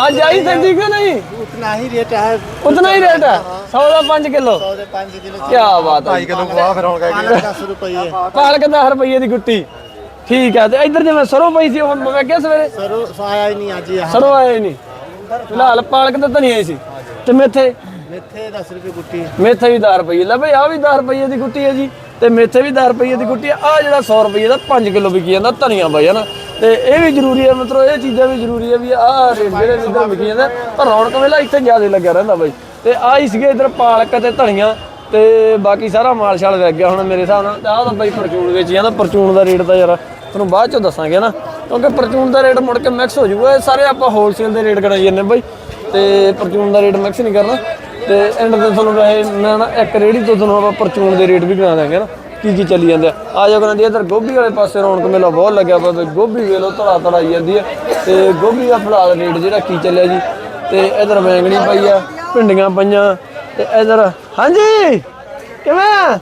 ਅੱਜ ਆਈ ਤੇਜ਼ੀ ਕਿ ਨਹੀਂ उतना ही रेट है ਉਤਨਾ ਹੀ ਰੇਟ ਹੈ 100 ਦਾ 5 ਕਿਲੋ पौधे पाँच किलो ਕੀ ਬਾਤ ਹੈ पालक दस रुपये ਪਾਲਕ 10 ਰੁਪਏ ਦੀ ਗੁੱਟੀ ਠੀਕ ਹੈ ਤੇ ਇੱਧਰ ਜਿਵੇਂ ਸਰੋਂ ਪਈ ਸੀ ਹੁਣ ਮੈਂ ਕਿਹਾ ਸਵੇਰੇ सर आया ही नहीं आज यहाँ ਸਰੋਂ ਆਇਆ ਹੀ ਨਹੀਂ ਫਿਲਹਾਲ ਪਾਲਕ ਤਾਂ ਧਨੀਆ ਹੀ ਸੀ ਤੇ ਮੇਥੇ मेथे दस रुपये गुट्टी ਮੇਥੇ ਵੀ 10 ਰੁਪਏ ਲੈ ਬਈ ਆ ਵੀ 10 ਰੁਪਏ ਦੀ ਗੁੱਟੀ ਹੈ ਜੀ ਤੇ ਮੇਥੇ ਵੀ 10 ਰੁਪਏ ਦੀ ਗੁੱਟੀ। ਆ ਆਹ ਜਿਹੜਾ 100 ਰੁਪਏ ਦਾ 5 ਕਿਲੋ ਵਿਕੀ ਜਾਂਦਾ ਧਨੀਆ ਬਾਈ ਹਨਾ ਤੇ ਇਹ ਵੀ ਜ਼ਰੂਰੀ ਹੈ, ਮਤਲਬ ਇਹ ਚੀਜ਼ਾਂ ਵੀ ਜ਼ਰੂਰੀ ਹੈ ਵੀ ਆਹ ਰੇਟ ਜਿਹੜੇ ਇਧਰ ਵਿਕੀ ਜਾਂਦਾ, ਪਰ ਰੌਣਕ ਵੇਲਾ ਇੱਥੇ ਜ਼ਿਆਦਾ ਲੱਗਿਆ ਰਹਿੰਦਾ ਬਾਈ। ਤੇ ਆਹ ਹੀ ਸੀਗੇ ਇਧਰ ਪਾਲਕ ਤੇ ਧਨੀਆ। ਤੇ ਬਾਕੀ ਸਾਰਾ ਮਾਲ ਛਾਲ ਵਿਕ ਗਿਆ ਹੁਣ ਮੇਰੇ ਹਿਸਾਬ ਨਾਲ। ਆਹ ਤਾਂ ਬਾਈ ਪਰਚੂਨ ਵਿੱਚ ਜਾਂਦਾ, ਪਰਚੂਨ ਦਾ ਰੇਟ ਤਾਂ ਯਾਰ ਤੁਹਾਨੂੰ ਬਾਅਦ ਚੋਂ ਦੱਸਾਂਗੇ ਨਾ। ਕਿਉਂਕਿ ਪਰਚੂਨ ਦਾ ਰੇਟ ਮੁੜ ਕੇ ਮਿਕਸ ਹੋ ਜਾਊਗਾ। ਇਹ ਸਾਰੇ ਆਪਾਂ ਹੋਲਸੇਲ ਦੇ ਰੇਟ ਕਰਾਈ ਜਾਂਦੇ ਬਾਈ। ਤੇ ਪਰਚੂਨ ਦਾ ਰੇਟ ਮਿਕਸ ਨਹੀਂ ਕਰਨਾ। ਤੇ ਐਂਡ ਤੇ ਤੁਹਾਨੂੰ ਵੈਸੇ ਨਾ ਨਾ ਇੱਕ ਰੇੜੀ ਤੋਂ ਤੁਹਾਨੂੰ ਆਪਾਂ ਪਰਚੂਨ ਦੇ ਰੇਟ ਵੀ ਕਰਾ ਦਾਂਗੇ ਨਾ ਕੀ ਕੀ ਚੱਲੀ ਜਾਂਦੇ ਆ। ਜਾਓ ਕਰਾਂ ਦੀ ਇਧਰ ਗੋਭੀ ਵਾਲੇ ਪਾਸੇ ਰੌਣਕ ਮੇਲਾ ਬਹੁਤ ਲੱਗਿਆ ਪਿਆ ਗੋਭੀ ਵੇਲੋ ਧੜਾ ਧੜਾਈ ਜਾਂਦੀ ਹੈ ਤੇ ਗੋਭੀ ਦਾ ਫਿਲਹਾਲ ਰੇਟ ਜਿਹੜਾ ਕੀ ਚੱਲਿਆ ਜੀ। ਤੇ ਇਧਰ ਬੈਂਗਣੀ ਪਈ ਆ ਭਿੰਡੀਆਂ ਪਈਆਂ ਤੇ ਇਧਰ ਹਾਂਜੀ ਕਿਵੇਂ?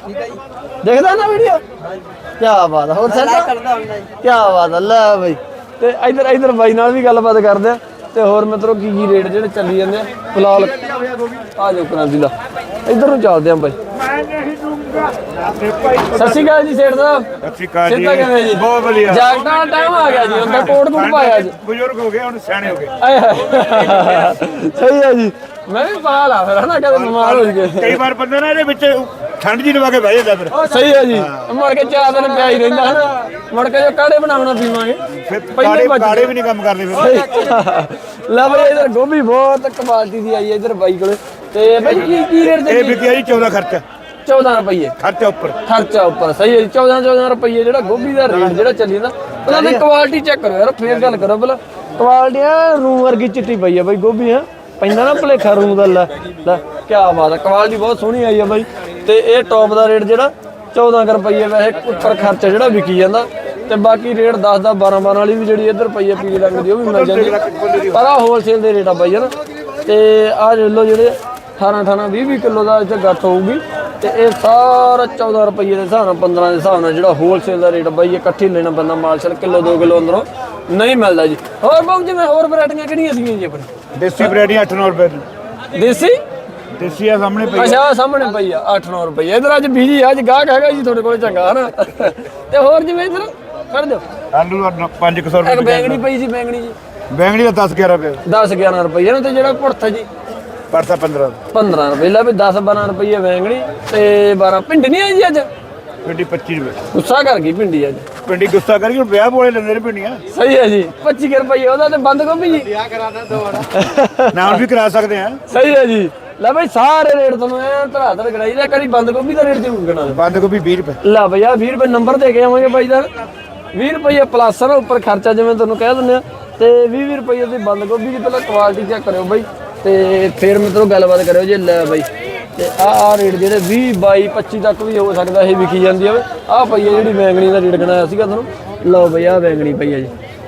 ਦੇਖਦਾ ਨਾ ਵੀਡੀਓ? ਕੀ ਬਾਤ ਹੋਰ ਸੈਟ ਕੀ ਬਾਤ ਆ ਲੈ ਬਈ। ਤੇ ਇਧਰ ਇਧਰ ਬਾਈ ਨਾਲ ਵੀ ਗੱਲਬਾਤ ਕਰਦੇ ਆ। ਤੇ ਹੋਰ ਮਿੱਤਰੋ ਕੀ ਕੀ ਰੇਟ ਜਿਹੜੇ ਚੱਲੀ ਜਾਂਦੇ ਆ? ਫਿਲਹਾਲ ਆ ਜਾਓ ਕਰਾਂਦੀ ਦਾ ਇਧਰ ਨੂੰ ਚੱਲਦੇ ਆ ਬਾਈ। ਸਤਿ ਸ਼੍ਰੀ ਅਕਾਲ ਜੀ ਸੇਠ ਸਾਹਿਬ। ਸਤਿ ਸ਼੍ਰੀ ਅਕਾਲ ਸਿੱਧਾ ਕਿਵੇਂ ਜੀ। ਬਹੁਤ ਵਧੀਆ। ਜਾਗਟਾਂ ਦਾ ਟਾਈਮ ਆ ਗਿਆ ਜੀ ਅੰਦਰ ਕੋਟ ਕੋਟ ਪਾਇਆ ਜੀ। ਬਜ਼ੁਰਗ ਹੋ ਗਏ ਹੁਣ ਸਿਆਣੇ ਹੋ ਗਏ। ਸਹੀ ਹੈ ਜੀ। ਮੈਂ ਵੀ ਪਾ ਲਾ ਫਿਰ ਹਨਾ ਕਦੇ ਬਿਮਾਰ ਹੋ ਗਏ ਕਈ ਵਾਰ ਬੰਦਾ ਨਾ ਇਹਦੇ ਵਿੱਚ ਠੰਡ ਜੀ ਲਵਾ ਕੇ ਬਹਿ ਜਾਂਦਾ ਫਿਰ। ਸਹੀ ਹੈ ਜੀ। ਮੁੜ ਕੇ ਚਾਰ ਦਿਨ ਪਿਆ ਹੀ ਰਹਿੰਦਾ ਹਨਾ। ਮੁੜ ਕੇ ਜੋ ਕਾੜੇ ਬਣਾਉਣਾ ਪੀਵਾਂਗੇ। ਫਿਰ ਪਹਿਲੇ ਕਾੜੇ ਕਾੜੇ ਵੀ ਨਹੀਂ ਕੰਮ ਕਰਦੇ ਫਿਰ। ਲੈ ਬਈ ਇਧਰ ਗੋਭੀ ਬਹੁਤ ਕੁਆਲਿਟੀ ਦੀ ਆਈ ਹੈ ਇਧਰ ਬਾਈ ਕੋਲੇ। ਤੇ ਬਈ ਕੀ ਕੀ ਰੇਟ ਇਹ ਦੇ ਵਿਕਿਆ ਜੀ 14 ਖਰਚਾ। 14 ਰੁਪਏ ਖਰਚਾ ਉੱਪਰ। ਖਰਚਾ ਉੱਪਰ ਸਹੀ ਹੈ ਜੀ। 14 14 ਰੁਪਏ ਜਿਹੜਾ ਗੋਭੀ ਦਾ ਰੇਟ ਜਿਹੜਾ ਚੱਲੀ ਨਾ ਉਹਨਾਂ ਦੀ ਕੁਆਲਿਟੀ ਚੈੱਕ ਕਰੋ ਯਾਰ ਫੇਰ ਗੱਲ ਕਰੋ ਪਹਿਲਾਂ। ਕੁਆਲਿਟੀ ਆ ਰੂ ਵਰਗੀ ਚਿੱਟੀ ਪਈ ਆ ਬਾਈ ਗੋਭੀ ਆ। ਪੈਂਦਾ ਨਾ ਭਲੇਖਾ ਰੂ ਦਾ ਲੈ ਲੈ ਕੀ ਬਾਤ ਆ ਕੁਆਲਿਟੀ ਬਹੁਤ ਸੋਹਣੀ ਆਈ ਆ ਬਾਈ। ਤੇ ਇਹ ਟੌਪ ਦਾ ਰੇਟ ਜਿਹੜਾ 14 ਕੁ ਰੁਪਏ ਵੈਸੇ ਉੱਪਰ ਖਰਚਾ ਜਿਹੜਾ ਵਿਕੀ ਜਾਂਦਾ। ਤੇ ਬਾਕੀ ਰੇਟ 10 10 12 12 ਵਾਲੀ ਵੀ ਜਿਹੜੀ ਇੱਧਰ ਪਈ ਆ ਪੀਲੇ ਰੰਗ ਦੀ ਉਹ ਵੀ ਮਿਲ ਜਾਂਦੀ। ਪਰ ਆ ਹੋਲਸੇਲ ਦੇ ਰੇਟ ਆ ਬਾਈ ਹਨਾ ਤੇ ਆ ਲੈ ਜਿਹੜੇ 18 18 20 20 ਕਿਲੋ ਦਾ ਇੱਥੇ ਗੱਠ ਹੋਊਗੀ। ਤੇ ਇਹ ਸਾਰਾ 14 ਰੁਪਏ ਦੇ ਹਿਸਾਬ ਨਾਲ 15 ਦੇ ਹਿਸਾਬ ਨਾਲ ਜਿਹੜਾ ਹੋਲਸੇਲ ਦਾ ਰੇਟ ਬਾਈ ਇਕੱਠੀ ਲੈਣਾ ਪੈਂਦਾ ਮਾਲ ਛੜ ਕਿਲੋ 2 ਕਿਲੋ ਅੰਦਰੋਂ। ਨਹੀਂ ਮਿਲਦਾ ਜੀ। ਹੋਰ ਬਾਬੂ ਜਿਵੇਂ ਹੋਰ ਵੈਰਾਈਟੀਆਂ ਕਿਹੜੀਆਂ ਸੀਗੀਆਂ ਜੀ ਆਪਣੇ ਦੇਸੀ ਵੈਰਾਈਟੀ 8-9 ਰੁਪਏ ਦੀ। ਦੇਸੀ? ਦੇਸੀ ਆ ਸਾਹਮਣੇ ਪਈ ਅੱਛਾ ਆਹ ਸਾਹਮਣੇ ਪਈ ਆ 8-9 ਰੁਪਏ ਇਧਰ ਅੱਜ ਬੀਜੀ ਆ ਅੱਜ ਗਾਹਕ ਹੈਗਾ ਜੀ ਤੁਹਾਡੇ ਕੋਲ ਚੰਗਾ ਹਨਾ? ਤੇ ਹੋਰ ਜਿਵੇਂ ਇਧਰ ਕੱਢ ਦਿਓ। ਆਲੂ 500 ਇੱਕ ਰੁਪਏ ਬੈਂਗਣੀ ਪਈ ਸੀ ਬੈਂਗਣੀ ਜੀ। ਬੈਂਗਣੀ ਦਾ 10-11 ਰੁਪਏ 10 11 ਰੁਪਏ ਨਾ ਤੇ ਜਿਹੜਾ ਭੁਰਥ ਜੀ। ਪਰਸਾ 15 15 ਰੁਪਏ। ਲੈ ਵੀ 10 12 ਰੁਪਏ ਬੈਂਗਣੀ ਤੇ 12 ਭਿੰਡੀ ਨਹੀਂ ਆਈ ਜੀ ਅੱਜ? ਪਿੰਡੀ 25 ਰੁਪਏ। ਗੁੱਸਾ ਕਰ ਗਈ ਭਿੰਡੀ ਅੱਜ। ਪਿੰਡੀ ਗੁੱਸਾ ਕਰਕੇ ਹੁਣ ਵਿਆਹ ਬੋਲੇ ਲੈਂਦੇ ਨੇ ਪਿੰਡੀਆਂ। ਸਹੀ ਹੈ ਜੀ 25 ਕੁ ਰੁਪਏ ਉਹਦਾ ਤੇ ਬੰਦ ਗੋਭੀ ਜੀ। ਨਾਮ ਵੀ ਕਰਾ ਸਕਦੇ ਆ। ਸਹੀ ਹੈ ਜੀ ਲੈ ਬਈ ਸਾਰੇ ਰੇਟ ਤੁਹਾਨੂੰ ਐ ਧਰਾ ਧੜ ਗੜਾਈ ਦਾ ਕਰੀ ਬੰਦ ਗੋਭੀ ਦਾ ਰੇਟ ਜ਼ਰੂਰ ਗਣਾ ਬੰਦ ਗੋਭੀ 20 ਰੁਪਏ। ਲੈ ਬਈ ਆ 20 ਰੁਪਏ ਨੰਬਰ ਦੇ ਕੇ ਆਵਾਂਗੇ ਬਾਈ ਦਾ। 20 ਰੁਪਏ ਪਲੱਸ ਆ ਨਾ ਉੱਪਰ ਖਰਚਾ ਜਿਵੇਂ ਤੁਹਾਨੂੰ ਕਹਿ ਦਿੰਦੇ ਆ। ਤੇ 20 20 ਰੁਪਏ ਦੀ ਬੰਦ ਗੋਭੀ ਦੀ ਪਹਿਲਾਂ ਕੁਆਲਿਟੀ ਚੈੱਕ ਕਰਿਓ ਬਾਈ। ਤੇ ਫਿਰ ਮਿੱਤਰੋ ਗੱਲਬਾਤ ਕਰਿਓ ਜੇ ਲੈ ਬਾਈ। ਤੇ ਆ ਆ ਰੇਟ ਜਿਹੜੇ 20 22 25 ਤੱਕ ਵੀ ਹੋ ਸਕਦਾ ਇਹ ਵਿਕੀ ਜਾਂਦੀ ਹੋਵੇ ਆ ਪਈ ਆ ਜਿਹੜੀ ਬੈਂਗਣੀ ਦਾ ਰੇਟ ਗਣਾਇਆ ਸੀਗਾ ਤੁਹਾਨੂੰ। ਲਓ ਬਈ ਆ ਬੈਂਗਣੀ ਪਈ ਆ ਜੀ।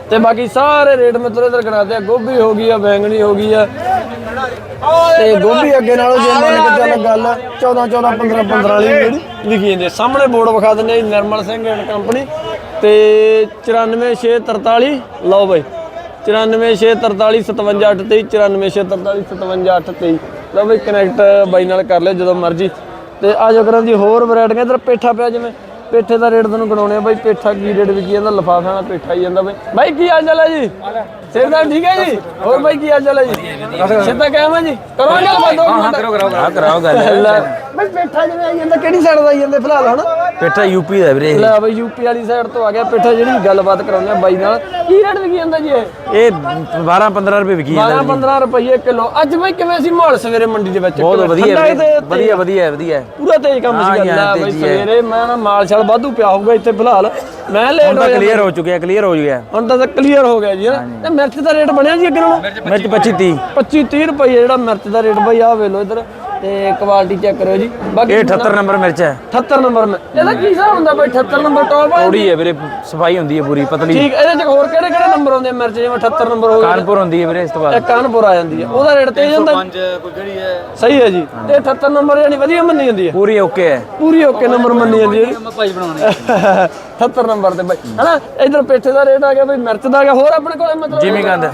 ਤੇ ਬਾਕੀ ਸਾਰੇ ਰੇਟ ਮੈਂ ਮਿੱਤਰੋ ਇਧਰ ਗਣਾਤੇ ਆ। ਗੋਭੀ ਹੋ ਗਈ ਆ ਬੈਂਗਣੀ ਹੋ ਗਈ ਆ। ਤੇ ਗੋਭੀ ਅੱਗੇ ਨਾਲੋਂ ਜੇ ਮੰਨ ਕੇ ਚੱਲ ਗੱਲ 14 14 15 15 ਵਾਲੀ ਜਿਹੜੀ ਲਿਖੀ ਜਾਂਦੀ ਹੈ। ਸਾਹਮਣੇ ਬੋਰਡ ਵਿਖਾ ਦਿੰਦੇ ਆ ਜੀ, ਨਿਰਮਲ ਸਿੰਘ ਐਂਡ ਕੰਪਨੀ। ਤੇ 94643 ਲਓ ਬਈ। 94643 57823 94643 57823 ਲਓ ਬਈ ਕਨੈਕਟ ਬਾਈ ਨਾਲ ਕਰ ਲਿਓ ਜਦੋਂ ਮਰਜ਼ੀ। ਤੇ ਆ ਜਾਓ ਕਰਾਂ ਜੀ ਹੋਰ ਵੈਰਾਈਟੀਆਂ ਇਧਰ ਪੇਠਾ ਪਿਆ ਜਿਵੇਂ। ਪੇਠੇ ਦਾ ਰੇਟ ਤੁਹਾਨੂੰ ਗਣਾਉਣੇ ਆ ਬਾਈ ਪੇਠਾ ਕੀ ਰੇਟ ਵਿਕੀ ਜਾਂਦਾ ਲਫਾਫਿਆਂ ਦਾ ਪੇਠਾ ਹੀ ਜਾਂਦਾ ਬਾਈ। ਬਾਈ ਕੀ ਹਾਲ ਚਾਲ ਹੈ ਜੀ? ਸਿਰ ਦਾ ਠੀਕ ਹੈ ਜੀ? ਹੋਰ ਬਾਈ ਕੀ ਹਾਲ ਚਾਲ ਹੈ ਜੀ? ਸਿੱਧਾ ਕਹਿ ਮੈਂ ਜੀ? ਕਰੋ ਗੱਲ ਬੰਦ ਹੋ ਕਰੋ ਕਰੋ ਕਰਾਓ ਗੱਲ ਬਾਈ ਪੇਠਾ ਜਿਵੇਂ ਆਈ ਜਾਂਦਾ ਕਿਹੜੀ ਸਾਈਡ ਦਾ ਆਈ ਜਾਂਦਾ ਫਿਲਹਾਲ ਹੁਣ ਪੇਟਾ ਯੂਪੀ ਦਾ ਵੀਰੇ ਲੈ ਬਾਈ ਯੂਪੀ ਵਾਲੀ ਸਾਈਡ ਤੋਂ ਆ ਗਿਆ ਪੇਠਾ ਜਿਹੜੀ ਗੱਲਬਾਤ ਕਰਾਉਂਦੇ ਆ ਬਾਈ ਨਾਲ। ਕੀ ਰੇਟ ਵਿਕੀ ਜਾਂਦਾ ਜੀ ਇਹ? ਇਹ 12 15 ਰੁਪਏ ਵਿਕੀ ਜਾਂਦਾ 12 15 ਰੁਪਏ ਕਿਲੋ। ਅੱਜ ਬਾਈ ਕਿਵੇਂ ਸੀ ਮਾਹੌਲ ਸਵੇਰੇ ਮੰਡੀ ਦੇ ਵਿੱਚ? ਬਹੁਤ ਕਿਵੇਂ ਵਧੀਆ ਠੰਡਾ ਵੀਰੇ, ਤੇ- ਵਧੀਆ ਵਧੀਆ ਵਧੀਆ। ਪੂਰਾ ਤੇਜ਼ ਕੰਮ ਹਾਂ ਸੀ ਜੀ, ਗੱਲ। ਹਾਂ, ਬਾਈ ਤੇਜ਼ੀ ਹੈ। ਸਵੇਰੇ ਮੈਂ ਨਾ ਮਾਲ ਛਾਲ ਵਾਧੂ ਪਿਆ ਹੋਊਗਾ ਇੱਥੇ ਫਿਲਹਾਲ। ਮੈਂ ਲੇਟ ਹੁਣ ਹੋ ਤਾਂ ਜਾਂਦਾ। ਕਲੀਅਰ ਹੋ ਚੁੱਕਿਆ ਕਲੀਅਰ ਹੋ ਗਿਆ ਹੁਣ ਤਾਂ ਕਲੀਅਰ ਹੋ ਗਿਆ ਜੀ ਤੇ ਮਿਰਚ ਦਾ ਰੇਟ ਬਣਿਆ ਜੀ ਅੱਗੇ ਨਾਲੋਂ? ਮਿਰਚ 25 30 25 30 ਰੁਪਏ ਜਿਹੜਾ ਮਿਰਚ ਦਾ ਰੇਟ ਬਈ ਆ ਵੇਖ ਲਓ ਇਧਰ। ਤੇ ਕੁਆਲਿਟੀ ਚੈੱਕ ਕਰਿਓ ਜੀ। ਬਾਕੀ ਇਹ 78 ਨੰਬਰ ਮਿਰਚ ਹੈ। 78 ਨੰਬਰ ਮੈਂ ਇਹਦਾ ਕੀ ਹਿਸਾਬ ਹੁੰਦਾ ਬਈ? 78 ਨੰਬਰ ਟੌਪ ਆ ਥੋੜੀ ਹੈ ਵੀਰੇ ਸਫ਼ਾਈ ਹੁੰਦੀ ਹੈ ਪੂਰੀ ਪਤਲੀ। ਠੀਕ ਇਹਦੇ ਚ ਹੋਰ ਕਿਹੜੇ ਕਿਹੜੇ ਨੰਬਰ ਆਉਂਦੇ ਆ ਮਿਰਚ? ਜਿਵੇਂ 78 ਨੰਬਰ ਹੋ ਗਿਆ। ਕਾਨਪੁਰ ਹੁੰਦੀ ਹੈ ਵੀਰੇ ਇਸ ਤੋਂ ਬਾਅਦ। ਇਹ ਕਾਨਪੁਰ ਆ ਜਾਂਦੀ ਹੈ। ਉਹਦਾ ਰੇਟ ਤੇਜ਼ ਹੁੰਦਾ। 5 ਕੋਈ ਕਿਹੜੀ ਹੈ? ਸਹੀ ਹੈ ਜੀ। ਤੇ 78 ਨੰਬਰ ਯਾਨੀ ਵਧੀਆ ਮੰਨੀ ਜਾਂਦੀ ਹੈ। ਪੂਰੀ ਓਕੇ ਹੈ। ਪੂਰੀ ਓਕੇ ਨੰਬਰ ਮੰਨੀ ਜਾਂਦੀ ਹੈ ਭਾਈ ਬਣਾਉਣੇ 78 ਨੰਬਰ ਤੇ ਬਾਈ। ਹਨਾ ਇਧਰ ਪੇਠੇ ਦਾ ਰੇਟ ਆ ਗਿਆ ਬਈ ਮਿਰਚ ਦਾ ਆ ਗਿਆ। ਹੋਰ ਆਪਣੇ ਕੋਲੇ ਮਤਲਬ ਜਿਮੀ ਕੰਦ।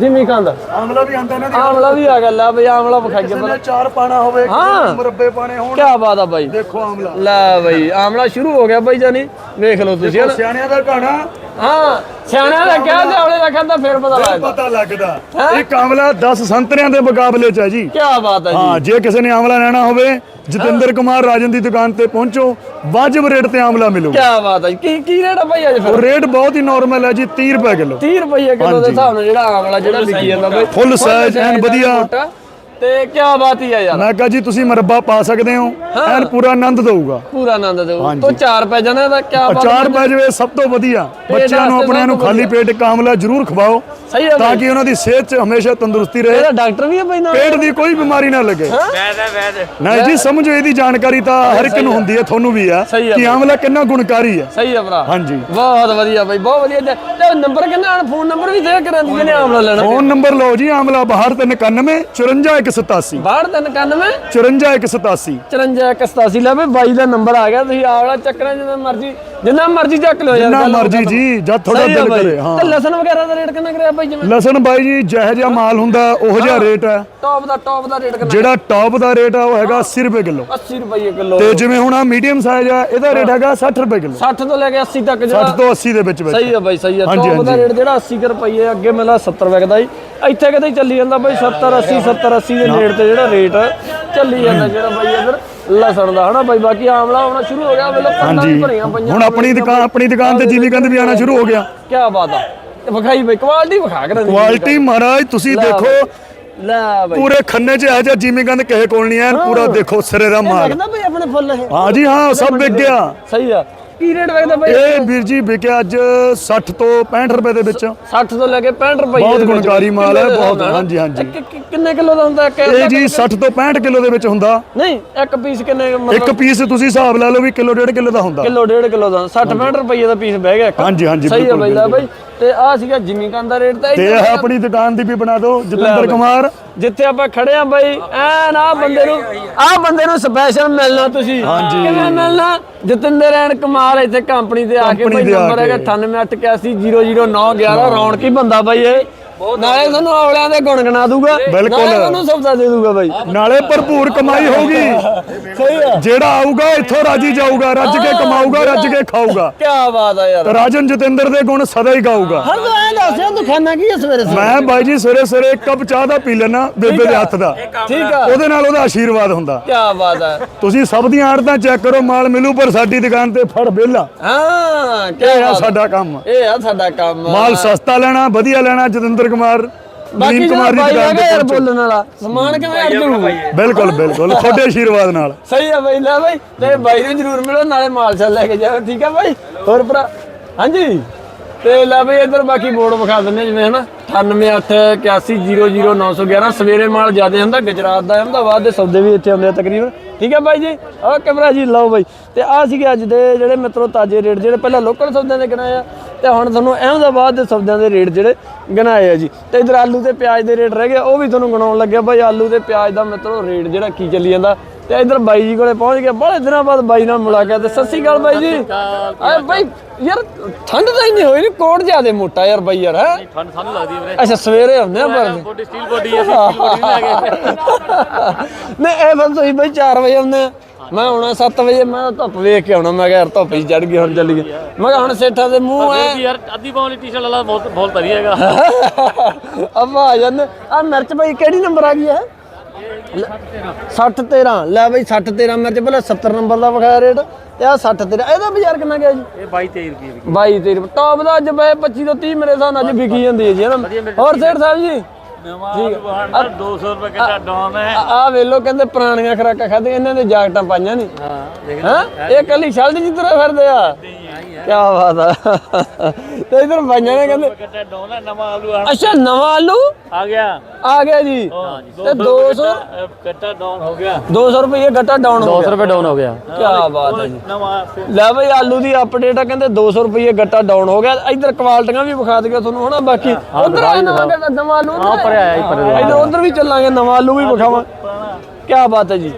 ਜਿਮੀ ਕੰਦ ਆਮਲਾ ਵੀ ਆਂਦਾ ਇਹਨਾਂ ਆਮਲਾ ਵੀ ਆ ਗਿਆ। ਲੈ ਬਈ ਆਮਲਾ ਵਿਖਾਈਏ ਦੇ ਪਹਿਲਾਂ। ਚਾਰ ਪਾਣਾ ਹੋਵੇ ਹਾਂ। ਮੁਰੱਬੇ ਪਾਣੇ ਹੋਣ। ਕੀ ਬਾਤ ਆ ਬਾਈ। ਦੇਖੋ ਆਮਲਾ। ਲੈ ਬਈ ਆਮਲਾ ਸ਼ੁਰੂ ਹੋ ਗਿਆ ਬਾਈ ਜਾਨੀ। ਵੇਖ ਲਓ ਤੁਸੀਂ ਹਨਾ? ਸਿਆਣਿਆਂ ਦਾ ਕਹਾਣਾ ਹਾਂ ਸਿਆਣਿਆਂ ਦਾ ਕਿਹਾ ਤੇ ਆਮਲੇ ਦਾ ਖਾਂਦਾ ਫੇਰ ਪਤਾ ਲੱਗਦਾ। ਪਤਾ ਲੱਗਦਾ। ਇਹ ਆਮਲਾ 10 ਸੰਤਰਿਆਂ ਦੇ ਮੁਕਾਬਲੇ ਚ ਹੈ ਜੀ। ਕੀ ਬਾਤ ਹੈ ਜੀ। ਹਾਂ ਜੇ ਕਿਸੇ ਨੇ ਆਮਲਾ ਲੈਣਾ ਹੋਵੇ ਜਤਿੰਦਰ ਕੁਮਾਰ ਰਾਜਨ ਦੀ ਦੁਕਾਨ ਤੇ ਪਹੁੰਚੋ ਵਾਜਬ ਰੇਟ ਤੇ ਆਮਲਾ ਮਿਲੂ। ਕੀ ਬਾਤ ਹੈ। ਕੀ ਕੀ ਰੇਟ ਆ ਬਾਈ ਅੱਜ ਫਿਰ? ਉਹ ਰੇਟ ਬਹੁਤ ਹੀ ਨਾਰਮਲ ਹੈ ਜੀ 30 ਰੁਪਏ ਕਿਲੋ। 30 ਰੁਪਏ ਕਿਲੋ ਦੇ ਹਿਸਾਬ ਨਾਲ ਜਿਹੜਾ ਆਮਲਾ ਜਿਹੜਾ ਵਿਕੀ ਜਾਂਦਾ ਬਾਈ। Full size, ਐਨ ਵਧੀਆ। ਮੋਟਾ। ਤੇ ਕੀ ਬਾਤ ਹੀ ਆ ਯਾਰ। ਮੈਂ ਕਹਾਂ ਜੀ ਤੁਸੀਂ ਮੁਰੱਬਾ ਪਾ ਸਕਦੇ ਹੋ ਐਨ ਪੂਰਾ ਆਨੰਦ ਦਊਗਾ। ਪੂਰਾ ਆਨੰਦ ਦਿਓ ਤੋਂ ਚਾਰ ਪੈ ਜਾਣਾ ਇਹਦਾ ਕੀ ਬਾਤ ਅਚਾਰ ਪੈ ਜਾਵੇ ਸਭ ਤੋਂ ਵਧੀਆ। ਬੱਚਿਆਂ ਨੂੰ ਵਾਸਤੇ ਆਪਣਿਆਂ ਨੂੰ ਤੋਂ ਖਾਲੀ ਪੇਟ ਇੱਕ ਆਮਲਾ ਜ਼ਰੂਰ ਖਵਾਓ ਸਹੀ ਹੈ ਤਾਂ ਬਾਈ। ਕਿ ਉਹਨਾਂ ਦੀ ਸਿਹਤ 'ਚ ਹਮੇਸ਼ਾ ਤੰਦਰੁਸਤੀ ਰਹੇ। ਇਹਦਾ ਡਾਕਟਰ ਵੀ ਹੈ ਬਾਈ ਨਾਲ? ਪੇਟ ਦੀ ਕੋਈ ਬਿਮਾਰੀ ਨਾ ਲੱਗੇ। ਵੈਦ ਹੈ ਵੈਦ ਨਹੀਂ ਜੀ ਸਮਝੋ ਇਹਦੀ ਜਾਣਕਾਰੀ ਤਾਂ ਹਰ ਇੱਕ ਨੂੰ ਹੁੰਦੀ ਹੈ ਤੁਹਾਨੂੰ ਵੀ ਆ ਸਹੀ ਹੈ ਕਿ ਆਮਲਾ ਕਿੰਨਾ ਗੁਣਕਾਰੀ ਹੈ। ਸਹੀ ਹੈ ਭਰਾ। ਹਾਂਜੀ। ਬਹੁਤ ਵਧੀਆ ਬਾਈ ਬਹੁਤ ਵਧੀਆ। ਤੇ ਤੇ ਨੰਬਰ ਕਿੰਨਾ ਫੋਨ ਨੰਬਰ ਵੀ ਦੇ ਕਰਾਂ ਦੀ ਨੇ ਆਮਲਾ ਲੈਣਾ। ਫੋਨ ਨੰਬਰ ਲਓ ਜੀ ਆਮਲਾ ਬਾਹਰ 391 54187 ਬਾਹਰ 391 54187 54 187 ਲੈ ਬਈ ਬਾਈ ਦਾ ਨੰਬਰ ਆ ਗਿਆ ਤੁਸੀਂ ਆਵਲਾ ਚੱਕਣਾ ਜਿੰਨਾ ਮਰਜ਼ੀ ਜਿੰਨਾ ਮਰਜ਼ੀ ਚੱਕ ਲਿਓ ਯਾਰ ਜਿੰਨਾ ਗੱਲ ਮਰਜ਼ੀ ਮੁਕਾ ਜੀ ਲਓ। ਜਦ ਤੁਹਾਡਾ ਸਹੀ ਆ ਦਿਲ ਬਾਈ। ਕਰੇ ਹਾਂ। ਤੇ ਲਸਣ ਵਗੈਰਾ ਦਾ ਰੇਟ ਕਿੰਨਾ ਕਰਿਆ ਬਾਈ ਜਿਵੇਂ? ਲਸਣ ਬਾਈ ਜੀ ਜਿਹੋ ਜਿਹਾ ਮਾਲ ਹੁੰਦਾ ਉਹੋ ਜਿਹਾ ਰੇਟ ਹੈ। ਟੌਪ ਦਾ ਟੌਪ ਦਾ ਰੇਟ ਕਿੰਨਾ? ਜਿਹੜਾ ਟੌਪ ਦਾ ਰੇਟ ਆ ਉਹ ਹੈਗਾ 80 ਰੁਪਏ ਕਿਲੋ। 80 ਰੁਪਏ ਕਿਲੋ। ਤੇ ਜਿਵੇਂ ਹੁਣ ਆ ਮੀਡੀਅਮ ਸਾਈਜ਼ ਆ ਇਹਦਾ ਰੇਟ ਹੈਗਾ 60 ਰੁਪਏ ਕਿਲੋ। 60 ਤੋਂ ਲੈ ਕੇ 80 ਤੱਕ 60 ਜਿਹੜਾ ਤੋਂ 80 ਦੇ ਵਿੱਚ ਵਿੱਚ ਸਹੀ ਆ ਬਾਈ ਸਹੀ ਆ। ਟੌਪ ਦਾ। ਰੇਟ ਜਿਹੜਾ 80 ਕੁ ਰੁਪਏ ਅੱਗੇ ਮੇਲਾ 70 ਵਿਕਦਾ ਜੀ। ਇੱਥੇ ਕਿਤੇ ਚੱਲੀ ਜਾਂਦਾ ਬਾਈ 70 80 70 80 ਦੇ ਨੇੜੇ ਤੇ ਜਿਹੜਾ ਰੇਟ ਚੱਲੀ ਜਾਂਦਾ ਜਿਹੜਾ ਬਾਈ ਇਧਰ ਲਸਣ ਦਾ ਹਨਾ ਬਾਈ? ਬਾਕੀ ਆਮਲਾ ਆਉਣਾ ਸ਼ੁਰੂ ਹੋ ਗਿਆ ਵੇਲੇ ਪੰਡਾਂ ਵੀ ਭਰੀਆਂ ਪਈਆਂ ਹੁਣ ਆਪਣੀ ਦੁਕਾਨ ਆਪਣੀ ਦੁਕਾਨ ਤੇ ਜਿਵੇਂ ਕਹਿੰਦੇ ਵੀ ਆਣਾ ਸ਼ੁਰੂ ਹੋ ਗਿਆ। ਕੀ ਬਾਤ ਆ। ਵਿਖਾਈ ਬਈ ਕੁਆਲਿਟੀ ਵਿਖਾ ਕੇ ਕੁਆਲਿਟੀ ਮਹਾਰਾਜ ਤੁਸੀਂ ਦੇਖੋ। ਲੈ ਬਾਈ। ਪੂਰੇ ਖੰਨੇ 'ਚ ਇਹੋ ਜਿਹਾ ਜਿਵੇਂ ਕਹਿੰਦੇ ਕਿਸੇ ਕੋਲ ਨਹੀਂ ਐ ਪੂਰਾ ਦੇਖੋ ਸਿਰੇ ਦਾ ਮਾਲ। ਲੱਗਦਾ ਬਈ ਆਪਣੇ ਫੁੱਲ ਇਹ। ਹਾਂ ਜੀ ਹਾਂ ਸਭ ਵਿਕ ਗਿਆ। ਸਹੀ ਆ। ਕੀ ਰੇਟ ਵਿਕਦਾ ਬਈ ਇਹ ਵੀਰ ਜੀ ਵਿਕਿਆ ਅੱਜ 60 ਤੋਂ 65 ਰੁਪਏ ਦੇ ਵਿੱਚ 60 ਤੋਂ ਲੈ ਕੇ 65 ਰੁਪਏ ਬਹੁਤ ਦੇ। ਗੁਣਕਾਰੀ ਮਾਲ ਹੈ, ਦਾ ਬਹੁਤ? ਹਾਂਜੀ, ਹਾਂਜੀ। ਇੱਕ- ਇੱਕ- ਕਿੰਨੇ ਕਿਲੋ ਦਾ ਹੁੰਦਾ ਇੱਕ ਇਹ ਜੀ 60 ਤੋਂ 65 ਕਿਲੋ ਦੇ ਵਿੱਚ ਹੁੰਦਾ ਨਹੀਂ ਇੱਕ ਪੀਸ ਕਿੰਨੇ ਇੱਕ ਮਤਲਬ ਪੀਸ ਤੁਸੀਂ ਹਿਸਾਬ ਲਾ ਲਓ ਵੀ ਕਿਲੋ ਡੇਢ ਕਿਲੋ ਦਾ ਹੁੰਦਾ ਕਿਲੋ ਡੇਢ ਕਿਲੋ ਦਾ 60 65 ਰੁਪਏ ਦਾ ਪੀਸ ਬਹਿ ਗਿਆ ਇੱਕ। ਹਾਂਜੀ, ਹਾਂਜੀ, ਸਹੀ ਬਿਲਕੁਲ, ਬਈ ਲੈ ਬਈ ਤੇ ਆ ਸੀਗਾ ਜਿਮੀ ਕੰਨ ਦਾ ਰੇਟ ਤਾਂ ਤੇ ਇਹ ਆਪਣੀ ਦੁਕਾਨ ਦੀ ਵੀ ਬਣਾ ਦਿਓ ਜਤਿੰਦਰ ਬਈ। ਕੁਮਾਰ ਜਿੱਥੇ ਆਪਾਂ ਖੜੇ ਆ ਬਾਈ ਐਨ ਆ ਬੰਦੇ ਨੂੰ ਆ ਬੰਦੇ ਨੂੰ ਸਪੈਸ਼ਲ ਮਿਲਣਾ ਤੁਸੀਂ ਹਾਂਜੀ। ਕਿਵੇਂ ਮਿਲਣਾ ਜਤਿੰਦਰ ਐਨ ਕਮਾਲ ਇੱਥੇ ਕੰਪਨੀ ਤੇ ਆ ਕੇ ਕੰਪਨੀ ਬਾਈ ਤੇ ਆ ਨੰਬਰ ਹੈਗਾ ਕੇ। 9881000911 ਰੌਣਕੀ ਬੰਦਾ ਬਾਈ ਇਹ ਨਾਲੇ ਤੁਹਾਨੂੰ ਔਲਿਆਂ ਦੇ ਗੁਣ ਗਣਾ ਦੂਗਾ ਬਿਲਕੁਲ। ਨਾਲੇ ਤੁਹਾਨੂੰ ਸਬਦਾ ਦੇ ਦੂਗਾ ਬਾਈ। ਨਾਲੇ ਭਰਪੂਰ ਕਮਾਈ ਹੋਊਗੀ। ਸਹੀ ਆ। ਜਿਹੜਾ ਆਊਗਾ ਇੱਥੋਂ ਰਾਜੀ ਜਾਊਗਾ ਰੱਜ ਕੇ ਕਮਾਊਗਾ ਰੱਜ ਕੇ ਖਾਊਗਾ। ਕੀ ਬਾਤ ਆ ਯਾਰ। ਰਾਜਨ ਜਤਿੰਦਰ ਦੇ ਗੁਣ ਸਦਾ ਹੀ ਗਾਊਗਾ। ਹਰ ਤੂੰ ਐਂ ਦੱਸ ਯਾਰ ਤੂੰ ਖਾਣਾ ਕੀ ਹੈ ਸਵੇਰੇ ਸਵੇਰੇ? ਮੈਂ ਬਾਈ ਜੀ ਸਵੇਰੇ ਸਵੇਰੇ ਇੱਕ ਕੱਪ ਚਾਹ ਦਾ ਪੀ ਲੈਣਾ ਬੇਬੇ ਦੇ ਹੱਥ ਦਾ। ਠੀਕ ਆ। ਉਹਦੇ ਨਾਲ ਉਹਦਾ ਆਸ਼ੀਰਵਾਦ ਹੁੰਦਾ। ਕੀ ਬਾਤ ਆ। ਤੁਸੀਂ ਸਭ ਦੀਆਂ ਆੜਤਾਂ ਚੈੱਕ ਕਰੋ ਮਾਲ ਮਿਲੂ ਪਰ ਸਾਡੀ ਦੁਕਾਨ ਤੇ ਫੜ ਬੇਲਾ ਹਾਂ ਕੀ ਇਹ ਆ ਆ। ਸਾਡਾ ਕੰਮ। ਇਹ ਆ ਸਾਡਾ ਕੰਮ। ਮਾਲ ਸਸਤਾ ਲੈਣਾ ਵਧੀਆ ਲੈਣਾ ਜਤਿੰਦਰ ਕੁਮਾਰ ਬਾਕੀ ਕੁਮਾਰ ਦੀ ਦੁਕਾਨ ਹੈਗਾ ਯਾਰ ਤੇ ਬੋਲਣ ਵਾਲਾ ਸਮਾਨ ਕਿਵੇਂ ਅੜ ਜੂ ਬਿਲਕੁਲ ਬਿਲਕੁਲ ਤੁਹਾਡੇ ਆਸ਼ੀਰਵਾਦ ਨਾਲ। ਸਹੀ ਆ ਬਾਈ ਲੈ ਬਾਈ ਤੇ ਬਾਈ ਨੂੰ ਜ਼ਰੂਰ ਮਿਲੋ ਨਾਲੇ ਮਾਲ ਚੱਲ ਲੈ ਕੇ ਜਾਓ ਠੀਕ ਆ ਬਾਈ? ਹੋਰ ਭਰਾ ਹਾਂਜੀ? ਤੇ ਲੈ ਬਾਈ ਇੱਧਰ ਬਾਕੀ ਬੋਰਡ ਵਿਖਾ ਦਿੰਦੇ ਜਿਵੇਂ ਹਨਾ 9881800911 ਸਵੇਰੇ ਮਾਲ ਜ਼ਿਆਦਾ ਹੁੰਦਾ, ਗੁਜਰਾਤ ਦਾ ਅਹਿਮਦਾਬਾਦ ਦੇ ਸੌਦੇ ਵੀ ਇੱਥੇ ਆਉਂਦੇ ਆ ਤਕਰੀਬਨ। ਠੀਕ ਹੈ ਬਾਈ ਜੀ? ਆਹ ਭਰਾ ਜੀ, ਲਓ ਬਾਈ। ਤੇ ਆ ਸੀਗੇ ਅੱਜ ਦੇ ਜਿਹੜੇ ਮਿੱਤਰੋ ਤਾਜ਼ੇ ਰੇਟ, ਜਿਹੜੇ ਪਹਿਲਾਂ ਲੋਕਲ ਸੌਦਿਆਂ ਦੇ ਗਿਣਾਏ ਆ, ਤੇ ਹੁਣ ਤੁਹਾਨੂੰ ਅਹਿਮਦਾਬਾਦ ਦੇ ਸੌਦਿਆਂ ਦੇ ਰੇਟ ਜਿਹੜੇ ਗਿਣਾਏ ਆ ਜੀ। ਤੇ ਇਧਰ ਆਲੂ ਤੇ ਪਿਆਜ਼ ਦੇ ਰੇਟ ਰਹਿ ਗਏ, ਉਹ ਵੀ ਤੁਹਾਨੂੰ ਗਿਣਾਉਣ ਲੱਗਿਆ। ਬਾਈ ਆਲੂ ਤੇ ਪਿਆਜ਼ ਦਾ ਮਿੱਤਰੋ ਰੇਟ ਜਿਹੜਾ ਕੀ ਚੱਲੀ ਜਾਂਦਾ ਤੇ ਇਧਰ ਬਾਈ ਜੀ ਕੋਲੇ ਪਹੁੰਚ ਗਿਆ ਬੜੇ ਦਿਨਾਂ ਬਾਅਦ ਬਾਈ ਨਾਲ ਮੁਲਾਕਾਤ ਤੇ ਸਤਿ ਸ਼੍ਰੀ ਅਕਾਲ ਬਾਈ ਜੀ। ਆ ਬਾਈ ਯਾਰ ਠੰਡ ਤਾਂ ਇੰਨੀ ਹੋਈ ਨਹੀਂ ਕੋਟ ਜਿਆਦੇ ਮੋਟਾ ਯਾਰ ਬਾਈ ਯਾਰ ਹੈ? ਠੰਡ ਸਾਨੂੰ ਲੱਗਦੀ ਹੈ ਵੀਰੇ। ਅੱਛਾ ਸਵੇਰੇ ਆਉਂਦੇ ਆ ਪਰ body steel body steel body ਲੈ ਕੇ ਨਹੀਂ ਇਹ ਫਿਰ ਤੁਸੀਂ ਬਈ 4 ਵਜੇ ਆਉਂਦੇ ਆ। ਮੈਂ ਆਉਣਾ 7 ਵਜੇ ਮੈਂ ਧੁੱਪ ਵੇਖ ਕੇ ਆਉਣਾ ਮੈਂ ਕਿਹਾ ਯਾਰ ਧੁੱਪ ਹੀ ਚੜ ਗਈ ਹੁਣ ਚੱਲੀਏ। ਮੈਂ ਕਿਹਾ ਹੁਣ ਸੇਠਾਂ ਦੇ ਮੂੰਹ ਐ। ਵੀ ਯਾਰ ਅੱਧੀ ਪਾਉਣ ਦੀ ਟੀ-ਸ਼ਰਟ ਵਾਲਾ ਬਹੁਤ ਬਹੁਤ ਵਧੀਆ ਹੈਗਾ। ਅੱਬਾ ਆ ਜਾਂਦੇ ਆ ਮਿਰਚ ਭਾਈ ਕਿਹੜੀ ਨੰਬਰ ਆ ਗਈ ਹੈ 60 13 ਲੈ ਬਈ 60 13 ਮਿਰਚ ਪਹਿਲਾਂ 70 ਨੰਬਰ ਦਾ ਵਿਖਾਇਆ ਰੇਟ ਤੇ ਆ 60 13 ਇਹਦਾ ਬਾਜ਼ਾਰ ਕਿੰਨਾ ਗਿਆ ਜੀ? ਇਹ 22 23 ਰੁਪਏ ਦੀ 22 13 ਟੌਪ ਦਾ ਅੱਜ ਬਈ 25 ਤੋਂ 30 ਮੇਰੇ ਹਿਸਾਬ ਨਾਲ ਅੱਜ ਵਿਕੀ ਜਾਂਦੀ ਹੈ ਜੀ ਹਨਾ ਹੋਰ ਸੇਠ ਸਾਹਿਬ ਜੀ? ਨਵਾਂ ਦੁਕਾਨ 200 ਰੁਪਏ ਕਿੱਡਾ ਡਾਊਨ ਹੈ। ਆ ਆ ਵੇਲੋ ਕਹਿੰਦੇ ਪੁਰਾਣੀਆਂ ਖਰਾਕਾਂ ਖਾਦੇ ਇਹਨਾਂ ਦੇ ਜਾਕਟਾਂ ਪਾਈਆਂ ਨਹੀਂ ਹਾਂ ਦੇਖ ਹਾਂ? ਇਹ ਕੱਲੀ ਸ਼ਲਟ ਜੀ ਤੁਰੇ ਫਿਰਦੇ ਆ। ਕੀ ਬਾਤ ਆ। ਤੇ ਇਧਰ ਬਾਈਆਂ ਨੇ ਕਹਿੰਦੇ ਕਿੱਡਾ ਡਾਊਨ ਹੈ ਨਵਾਂ ਆਲੂ ਆ ਅੱਛਾ ਨਵਾਂ ਆਲੂ? ਆ ਗਿਆ। ਆ ਗਿਆ ਜੀ। ਤੇ 200 ਕਿੱਡਾ ਡਾਊਨ ਹੋ ਗਿਆ। 200 ਰੁਪਏ ਗੱਟਾ ਡਾਊਨ ਹੋ ਗਿਆ। ਰੁਪਏ ਡਾਊਨ ਹੋ ਗਿਆ। ਕੀ ਬਾਤ ਹੈ ਜੀ। ਲੈ ਬਈ ਆਲੂ ਦੀ ਅਪਡੇਟ ਆ ਕਹਿੰਦੇ 200 ਰੁਪਏ ਗੱਟਾ ਡਾਊਨ ਹੋ ਗਿਆ। ਇਧਰ ਕੁਆਲਟੀਆਂ ਵੀ ਵਿਖਾ ਦਈਏ ਤੁਹਾਨੂੰ ਹਨਾ ਬਾਕੀ ਉਧਰ ਆ ਨਵਾਂ ਗੱਟਾ ਨਵਾਂ ਆਲੂ ਆਇਆ ਹੀ ਪਰੇ ਇਧਰ ਉਧਰ ਵੀ ਚੱਲਾਂਗੇ ਨਵਾਂ ਆਲੂ ਵੀ ਵਿਖਾਵਾਂ ਕੀ ਬਾਤ ਹੈ ਜੀ।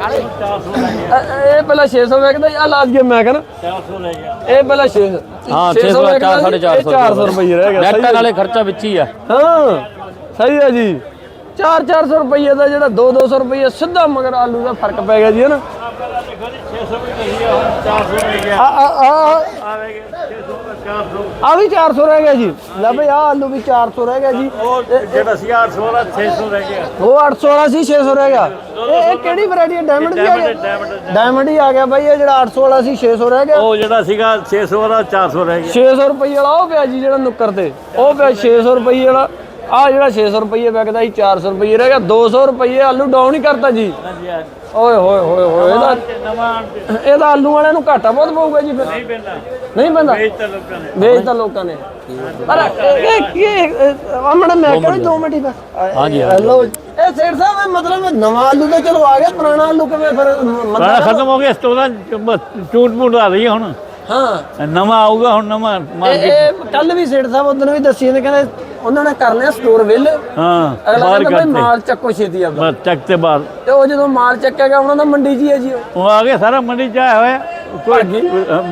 ਇਹ ਇਹ ਪਹਿਲਾਂ 600 ਵੇਖਦਾ ਆ ਲਾਜ ਗਿਆ ਮੈਂ ਕਹਿੰਦਾ। 400 ਲੈ ਗਿਆ ਇਹ ਪਹਿਲਾਂ 6 ਹਾਂ 600 ਵੇਖਦਾ ਸੀ, 450 ਇਹ 400 ਰੁਪਏ। ਰਹਿ ਗਿਆ ਸਹੀ ਨੈਟ ਹੈ। ਨਾਲੇ ਖਰਚਾ ਵਿੱਚ ਹੀ ਆ। ਹਾਂ ਸਹੀ ਹੈ ਜੀ। 4-400 ਰੁਪਏ ਦਾ ਜਿਹੜਾ 2-200 ਰੁਪਏ ਸਿੱਧਾ ਮਗਰ ਆਲੂ ਦਾ ਫ਼ਰਕ ਪੈ ਗਿਆ ਜੀ ਹਨਾ 600 ਵੀ ਕਹੀ ਆ 400 ਲੈ ਗਿਆ ਆ। ਆ ਆ ਆਵੇਗੇ 600 400 ਆ ਵੀ 400 ਰਹਿ ਗਿਆ ਜੀ। ਲੈ ਬਈ ਆ ਆਲੂ ਵੀ 400 ਰਹਿ ਗਿਆ ਜੀ। ਉਹ ਜਿਹੜਾ ਸੀ 800 ਵਾਲਾ 600 ਰਹਿ ਗਿਆ। ਉਹ 800 ਵਾਲਾ ਸੀ 600 ਰਹਿ ਗਿਆ। ਇਹ ਇਹ ਕਿਹੜੀ ਵੈਰਾਈਟੀ ਹੈ? ਡਾਇਮੰਡ ਦੀ ਆ ਗਿਆ। ਡਾਇਮੰਡ ਹੀ ਆ ਗਿਆ ਬਾਈ ਇਹ ਜਿਹੜਾ 800 ਵਾਲਾ ਸੀ 600 ਰਹਿ ਗਿਆ। ਉਹ ਜਿਹੜਾ ਸੀਗਾ 600 ਵਾਲਾ 400 ਰਹਿ ਗਿਆ। 600 ਰੁਪਏ ਵਾਲਾ ਉਹ ਪਿਆ ਜੀ ਜਿਹੜਾ ਨੁੱਕਰ ਤੇ। ਉਹ ਪਿਆ 600 ਰੁਪਏ ਵਾਲਾ। ਆ ਜਿਹੜਾ 600 ਰੁਪਏ ਵਿਕਦਾ ਸੀ 400 ਰੁਪਏ ਰਹਿ ਗਿਆ। 200 ਰੁਪਏ ਆਲੂ ਡਾਊਨ ਹੀ ਕਰਤਾ ਜੀ। ਹਾਂਜੀ। ਓਏ ਹੋਏ ਹੋਏ ਹੋਏ ਇਹਦਾ ਇਹਦਾ ਆਲੂ ਵਾਲਿਆਂ ਨੂੰ ਘਾਟਾ ਬਹੁਤ ਪਊਗਾ ਜੀ ਫਿਰ। ਨਹੀਂ ਪੈਂਦਾ। ਨਹੀਂ ਪੈਂਦਾ? ਵੇਚ ਤਾਂ ਲੋਕਾਂ ਨੇ। ਵੇਚ ਤਾਂ ਲੋਕਾਂ ਨੇ। ਅਰੇ ਇਹ ਇਹ ਆਮਣਾ ਮੈਂ ਕਹਿੰਦਾ 2 ਮਿੰਟ। ਹੀ ਬਸ। ਹਾਂਜੀ ਲਓ ਇਹ ਸੇਠ ਸਾਹਿਬ ਮਤਲਬ ਨਵਾਂ ਆਲੂ ਤਾਂ ਚਲੋ ਆ ਗਿਆ ਪੁਰਾਣਾ ਆਲੂ ਕਿਵੇਂ ਫਿਰ? ਖਤਮ ਹੋ ਗਿਆ ਸਟੋਰਾਂ ਚੂਟ ਮੂਟ ਆ ਰਹੀ ਹੈ ਹੁਣ। ਹਾਂ। ਨਵਾਂ ਆਊਗਾ ਹੁਣ ਨਵਾਂ ਮਾਰਕੀਟ ਇਹ ਕੱਲ ਵੀ ਸੇਠ ਸਾਹਿਬ ਉਦੋਂ ਵੀ ਦੱਸੀ ਜਾਂਦੇ ਕਹਿੰਦੇ ਉਹਨਾਂ ਨੇ ਕਰ ਲਿਆ ਸਟੋਰ ਵਿਲ ਹਾਂ ਅਗਲਾ ਬਾਹਰ ਕਹਿੰਦਾ ਕਰਤੇ ਮਾਲ ਚੱਕੋ ਛੇਤੀ ਆਪਦਾ। ਬਸ ਚੱਕ ਤੇ ਬਾਹਰ। ਤੇ ਉਹ ਜਦੋਂ ਮਾਲ ਚੱਕਿਆ ਉਹਨਾਂ ਦਾ ਮੰਡੀ 'ਚ ਹੀ ਹੈ ਜੀ ਉਹ। ਉਹ ਆ ਗਿਆ ਸਾਰਾ ਮੰਡੀ ਚ ਆਇਆ ਹੋਇਆ। ਕੋਈ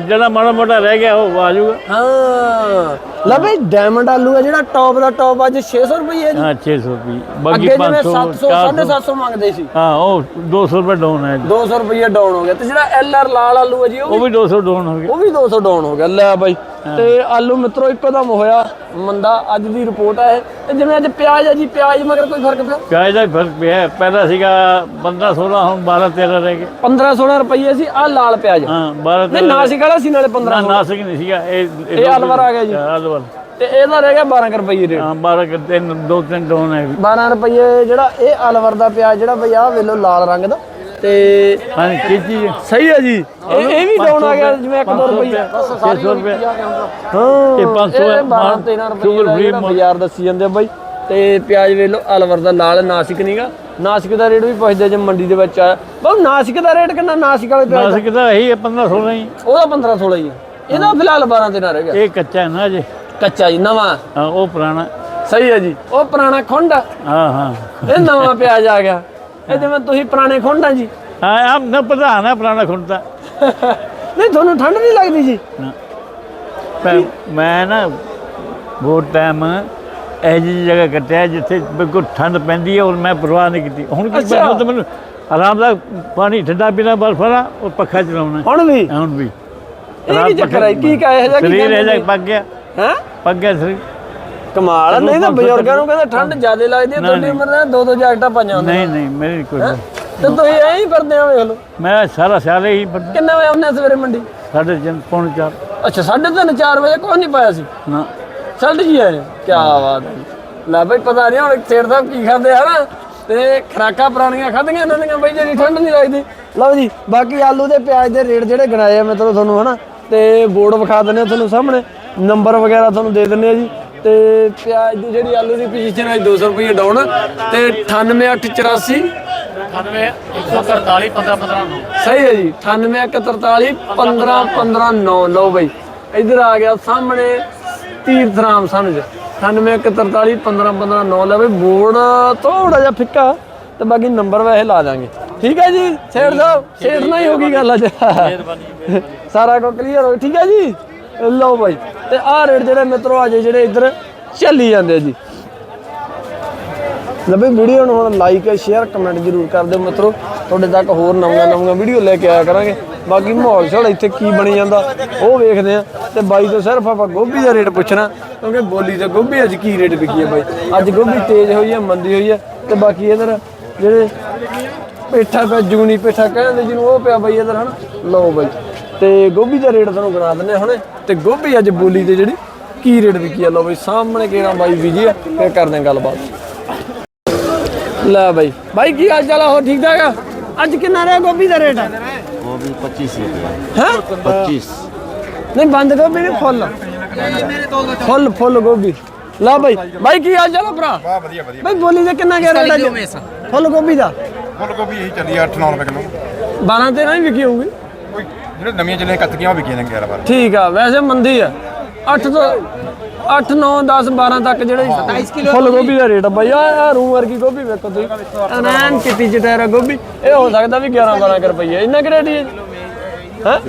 ਜਿਹੜਾ ਮਾੜਾ ਮੋਟਾ ਰਹਿ ਗਿਆ ਉਹ ਆ ਜਾਊਗਾ। ਹਾਂ। ਲੈ ਬਈ ਡਾਇਮੰਡ ਆਲੂ ਹੈ ਜਿਹੜਾ ਟੌਪ ਦਾ ਟੌਪ ਅੱਜ 600 ਰੁਪਏ ਹੈ ਜੀ। ਹਾਂ 600 ਰੁਪਏ। ਬਾਕੀ ਅੱਗੇ ਜਿਵੇਂ 500 700 400 750 ਮੰਗਦੇ ਸੀ। ਹਾਂ ਉਹ 200 ਰੁਪਏ ਡਾਊਨ ਹੈ 200 ਰੁਪਏ ਡਾਊਨ ਹੋ ਗਿਆ। ਤੇ ਜਿਹੜਾ ਐਲ ਆਰ ਲਾਲ ਆਲੂ ਹੈ ਜੀ ਉਹ ਉਹ ਵੀ 200 ਡਾਊਨ ਹੋ ਗਿਆ। ਉਹ ਵੀ 200 ਡਾਊਨ ਹੋ ਗਿਆ। ਲੈ ਬਾਈ ਤੇ ਆਲੂ ਮਿੱਤਰੋ ਇੱਕੋ ਦਮ ਹੋਇਆ। ਮੰਦਾ ਅੱਜ ਦੀ ਰਿਪੋਰਟ ਹੈ ਤੇ ਜਿਵੇਂ ਅੱਜ ਪਿਆਜ਼ ਹੈ ਜੀ ਪਿਆਜ਼ ਮਗਰ ਕੋਈ ਫ਼ਰਕ ਪਿਆ? ਪਿਆਜ਼ ਦਾ ਫ਼ਰਕ ਪਿਆ। ਪਹਿਲਾਂ ਸੀਗਾ 15 16 ਹੁਣ 12 13 ਰਹਿ ਗਏ। 15 16 ਰੁਪਏ ਸੀ ਆ ਲਾਲ ਪਿਆਜ਼। ਹਾਂ 12 ਨਹੀਂ ਨਾਸਿਕ ਵਾਲਾ ਸੀ ਨਾਲੇ 15 ਨਾ ਨਾਸਿਕ ਨਹੀਂ ਸੀਗਾ ਇਹ ਇਹ ਅਲਵਰ ਆ ਗਿਆ ਜੀ। ਅਲਵਰ ਤੇ ਇਹਦਾ ਰਹਿ ਗਿਆ 12 ਕੁ ਰੁਪਏ ਰੇਟ। ਹਾਂ 12 ਕਿ ਤਿੰਨ ਦੋ ਤਿੰਨ ਡਾਊਨ ਹੈ। 12 ਰੁਪਏ ਜਿਹੜਾ ਇਹ ਅਲਵਰ ਦਾ ਪਿਆਜ਼ ਜਿਹੜਾ ਬਈ ਆਹ ਵੇਲੋ ਲਾਲ ਰੰਗ ਦਾ ਤੇ ਹਾਂ ਕੀ ਚੀਜ਼? ਸਹੀ ਹੈ ਜੀ। ਇਹ ਇਹ ਵੀ ਡਾਊਨ ਆ ਗਿਆ ਜਿਵੇਂ 1 2 ਰੁਪਏ। 600 ਰੁਪਏ ਹਾਂ। ਇਹ 500 ਇਹ ਹੈ, 12 13 ਰੁਪਏ ਸ਼ੂਗਰ ਦਾ free ਜਿਹੜਾ ਬਾਜ਼ਾਰ ਦੱਸੀ ਜਾਂਦੇ ਆ ਬਾਈ। ਤੇ ਪਿਆਜ਼ ਵੇਖ ਲਓ ਅਲਵਰ ਦਾ ਲਾਲ ਨਾਸਿਕ ਨਹੀਂਗਾ ਨਾਸਿਕ ਦਾ ਰੇਟ ਵੀ ਪੁੱਛਦੇ ਜੇ ਮੰਡੀ ਦੇ ਵਿੱਚ ਆਇਆ ਬਾਬੂ ਨਾਸਿਕ ਦਾ ਰੇਟ ਕਿੰਨਾ? ਨਾਸਿਕ ਵਾਲੇ ਪਿਆਜ਼ ਦਾ? ਨਾਸਿਕ ਦਾ ਇਹੀ ਹੈ 15 16 ਹੀ। ਉਹਦਾ 15 16 ਹੀ ਹੈ ਇਹਦਾ ਫਿਲਹਾਲ 12 13 ਰਹਿ ਗਿਆ। ਇਹ ਕੱਚਾ ਹੈ ਨਾ ਅਜੇ। ਕੱਚਾ ਜੀ ਨਵਾਂ। ਹਾਂ ਉਹ ਪੁਰਾਣਾ। ਸਹੀ ਹੈ ਜੀ। ਉਹ ਪੁਰਾਣਾ ਖੁੰਡ ਆ। ਹਾਂ ਹਾਂ। ਇਹ ਨਵਾਂ ਪਿਆਜ਼ ਆ ਗਿਆ। ਇਹ ਜਿਵੇਂ ਤੁਸੀਂ ਪੁਰਾਣੇ ਖੁੰਡ ਜੀ। ਹਾਂ ਆਪ ਨਾ ਪ੍ਰਧਾਨ ਹੈ ਪੁਰਾਣਾ ਖੁੰਡਾ ਨਹੀਂ ਤੁਹਾਨੂੰ ਠੰਡ ਨਹੀਂ ਲੱਗਦੀ ਜੀ? ਪਰ ਮੈਂ ਨਾ ਬਹੁਤ ਟਾਈਮ ਇਹ ਜਿਹੀ ਜਗ੍ਹਾ ਕੱਟਿਆ ਜਿੱਥੇ ਬਿਲਕੁਲ ਠੰਡ ਪੈਂਦੀ ਹੈ ਔਰ ਮੈਂ ਪਰਵਾਹ ਨਹੀਂ ਕੀਤੀ। ਹੁਣ ਕੀ ਤਾਂ ਮੈਨੂੰ ਆਰਾਮ ਦਾ ਪਾਣੀ ਠੰਡਾ ਪੀਣਾ ਬਰਫ ਵਾਲਾ ਉਹ ਪੱਖਾ ਚਲਾਉਣਾ। ਹੁਣ ਵੀ? ਹੁਣ ਵੀ। ਇਹ ਕੀ ਚੱਕਰ ਹੈ ਕੀ ਕਹੇ ਜਾ ਕੀ ਸਰੀਰ ਇਹ ਜਾ ਪੱਕ ਗਿਆ। ਹੈ? ਪੱਕ ਗਿਆ ਸਰੀਰ। ਕਮਾਲ ਆ, ਨਹੀਂ ਤਾਂ ਬਜ਼ੁਰਗਾਂ ਨੂੰ ਕਹਿੰਦਾ ਠੰਡ ਜ਼ਿਆਦਾ ਲੱਗਦੀ ਹੈ ਤੁਹਾਡੀ ਉਮਰ ਦੇ ਦੋ ਦੋ ਜੈਕਟਾਂ ਪਾਈਆਂ ਹੁੰਦੀਆਂ ਨਹੀਂ ਨਹੀਂ ਮੇਰੀ ਕੋਈ ਹੈਂ? ਤੇ ਤੁਸੀਂ ਐਂ ਹੀ ਫਿਰਦੇ ਆ ਵੇਖ ਲਓ। ਮੈਂ ਸਾਰਾ ਸਾਲ ਹੀ ਬੰਦਾ ਕਿੰਨੇ ਵਜੇ ਆਉਂਦੇ ਆ ਸਵੇਰੇ ਮੰਡੀ? ਸਾਡੇ ਜਨ ਪੌਣ ਚਾਰ। ਅੱਛਾ 3:30 4 ਵਜੇ ਕੋਈ ਨਹੀਂ ਪਾਇਆ ਸੀ? ਨਾ। ਛੱਡ ਜੀ ਆਏ ਕੀ ਬਾਤ ਹੈ ਲੈ ਬਈ ਪਤਾ ਨਹੀਂ ਹੁਣ ਸੇਠ ਸਾਹਿਬ ਕੀ ਖਾਂਦੇ ਹਨਾ ਤੇ ਖਰਾਕਾਂ ਪੁਰਾਣੀਆਂ ਖਾਧੀਆਂ ਇਹਨਾਂ ਦੀਆਂ? ਬਈ ਜਿਹੜੀ ਠੰਡ ਨਹੀਂ ਲੱਗਦੀ। ਲਓ ਜੀ ਬਾਕੀ ਆਲੂ ਦੇ ਪਿਆਜ਼ ਦੇ ਰੇਟ ਜਿਹੜੇ ਗਣਾਏ ਆ ਮੈਂ ਤੁਹਾਨੂੰ ਤੁਹਾਨੂੰ ਹਨਾ ਤੇ ਬੋਰਡ ਵਿਖਾ ਦਿੰਦੇ ਆ ਤੁਹਾਨੂੰ ਸਾਹਮਣੇ। ਨੰਬਰ ਵਗੈਰਾ ਤੁਹਾਨੂੰ ਦੇ ਦਿੰਦੇ ਆ ਜੀ। ਤੇ ਪਿਆਜ਼ ਦੀ ਜਿਹੜੀ ਆਲੂ ਦੀ ਪੋਜੀਸ਼ਨ ਹੈ 200 ਰੁਪਏ ਡਾਊਨ ਤੇ 98884 143 15 15 9 ਸਹੀ ਹੈ ਜੀ 9843 15 15 9 ਲਓ ਬਈ। ਇਧਰ ਆ ਗਿਆ ਸਾਹਮਣੇ ਤੀਰਥ ਰਾਮ ਸਮਝ 9843 15 15 9 ਲੈ ਬਈ ਬੋਰਡ ਥੋੜਾ ਜਿਹਾ ਫਿੱਕਾ ਤੇ ਬਾਕੀ ਨੰਬਰ ਵੈਸੇ ਲਾ ਦਾਂਗੇ ਠੀਕ ਹੈ ਜੀ ਸੇਠ ਸਾਹਿਬ ਸੇਠ ਨਾਲ ਹੀ ਹੋ ਗਈ ਗੱਲ ਅੱਜ। ਸਾਰਾ ਕੁਝ ਕਲੀਅਰ ਹੋ ਗਿਆ। ਠੀਕ ਹੈ ਜੀ? ਲਓ ਬਾਈ, ਤੇ ਆਹ ਰੇਟ ਜਿਹੜੇ ਮਿੱਤਰੋ ਅਜੇ ਜਿਹੜੇ ਇੱਧਰ ਚੱਲੀ ਜਾਂਦੇ ਆ ਜੀ। ਲੱਭੇ ਵੀਡੀਓ ਨੂੰ ਹੁਣ ਲਾਈਕ ਸ਼ੇਅਰ ਕਮੈਂਟ ਜ਼ਰੂਰ ਕਰ ਦਿਓ ਮਿੱਤਰੋ। ਤੁਹਾਡੇ ਤੱਕ ਹੋਰ ਨਵੀਆਂ ਨਵੀਆਂ ਵੀਡੀਓ ਲੈ ਕੇ ਆਇਆ ਕਰਾਂਗੇ। ਬਾਕੀ ਮਾਹੌਲ ਛੋੜ ਇੱਥੇ ਕੀ ਬਣੀ ਜਾਂਦਾ, ਉਹ ਵੇਖਦੇ ਆ। ਤੇ ਬਾਈ ਤੋਂ ਸਿਰਫ ਆਪਾਂ ਗੋਭੀ ਦਾ ਰੇਟ ਪੁੱਛਣਾ, ਕਿਉਂਕਿ ਬੋਲੀ ਤੇ ਗੋਭੀ ਅੱਜ ਕੀ ਰੇਟ ਵਿਕੀ ਹੈ ਬਾਈ? ਅੱਜ ਗੋਭੀ ਤੇਜ਼ ਹੋਈ ਹੈ ਮੰਦੀ ਹੋਈ ਹੈ ਤੇ ਬਾਕੀ ਇਧਰ ਜਿਹੜੇ ਪੇਠਾ ਪਿਆ, ਜੂਨੀ ਪੇਠਾ ਕਹਿੰਦੇ ਜਿਹਨੂੰ ਉਹ ਪਿਆ ਬਾਈ ਇਧਰ ਹਨਾ। ਲਓ ਬਾਈ। ਤੇ ਗੋਭੀ ਦਾ ਰੇਟ ਤੁਹਾਨੂੰ ਗਿਣਾ ਹਾਂ ਹੁਣੇ। ਤੇ ਗੋਭੀ ਅੱਜ ਬੋਲੀ ਤੇ ਜਿਹੜੀ ਕੀ ਰੇਟ ਵਿਕੀ ਹੈ ਲਓ ਬਾਈ ਸਾਹਮਣੇ ਕਿਹੜਾ ਬਾਈ ਬੀਜੀ ਆ ਫਿਰ ਕਰਦੇ ਗੱਲਬਾਤ। ਲੈ ਬਾਈ ਬਾਈ ਕੀ ਹਾਲ ਚਾਲ ਆ? ਹੋ ਠੀਕ ਠਾਕ ਆ? ਅੱਜ ਕਿੰਨਾ ਰਿਹਾ ਗੋਭੀ ਦਾ ਰੇਟ? ਗੋਭੀ 25 ਰੁਪਏ। ਹੈ? 25 ਨਹੀਂ ਬੰਦ ਗੋਭੀ ਨਹੀਂ ਫੁੱਲ। ਫੁੱਲ ਫੁੱਲ ਗੋਭੀ। ਲਾ ਬਾਈ ਬਾਈ ਕੀ ਹਾਲ ਚਾਲ ਆ ਭਰਾ? ਵਾਹ ਵਧੀਆ ਵਧੀਆ। ਬਾਈ ਬੋਲੀ ਦਾ ਕਿੰਨਾ ਗਿਆ ਰੇਟ ਅੱਜ? ਫੁੱਲ ਗੋਭੀ ਦਾ? ਫੁੱਲ ਗੋਭੀ ਇਹੀ ਚੱਲੀ ਆ 8-9 ਰੁਪਏ ਕਿਲੋ। 12 13 ਹੀ ਵਿਕੀ ਹੋਊਗੀ। ਜਿਹੜੇ ਨਵੀਆਂ ਚੱਲੀਆਂ ਕੱਤਕੀਆਂ ਉਹ ਵਿਕੀਆਂ ਨੇ 11 ਬਾਰ। ਠੀਕ ਆ ਵੈਸੇ ਮੰਦੀ ਆ। 8 ਤੋਂ 8 9 10 12 ਤੱਕ ਜਿਹੜੇ 27 ਕਿਲੋ ਫੁੱਲ ਗੋਭੀ ਦਾ ਰੇਟ ਆ ਬਾਈ। ਆ ਆ ਰੂ ਵਰਗੀ ਗੋਭੀ ਵੇਖੋ ਤੁਸੀਂ। ਐਨ ਚਿੱਟੀ ਚਟੈਰਾ ਗੋਭੀ। ਇਹ ਹੋ ਸਕਦਾ ਵੀ 11 12 ਰੁਪਏ ਇੰਨਾ ਕਿ ਰੇਟ ਹੀ ਹੈ। ਹੈ?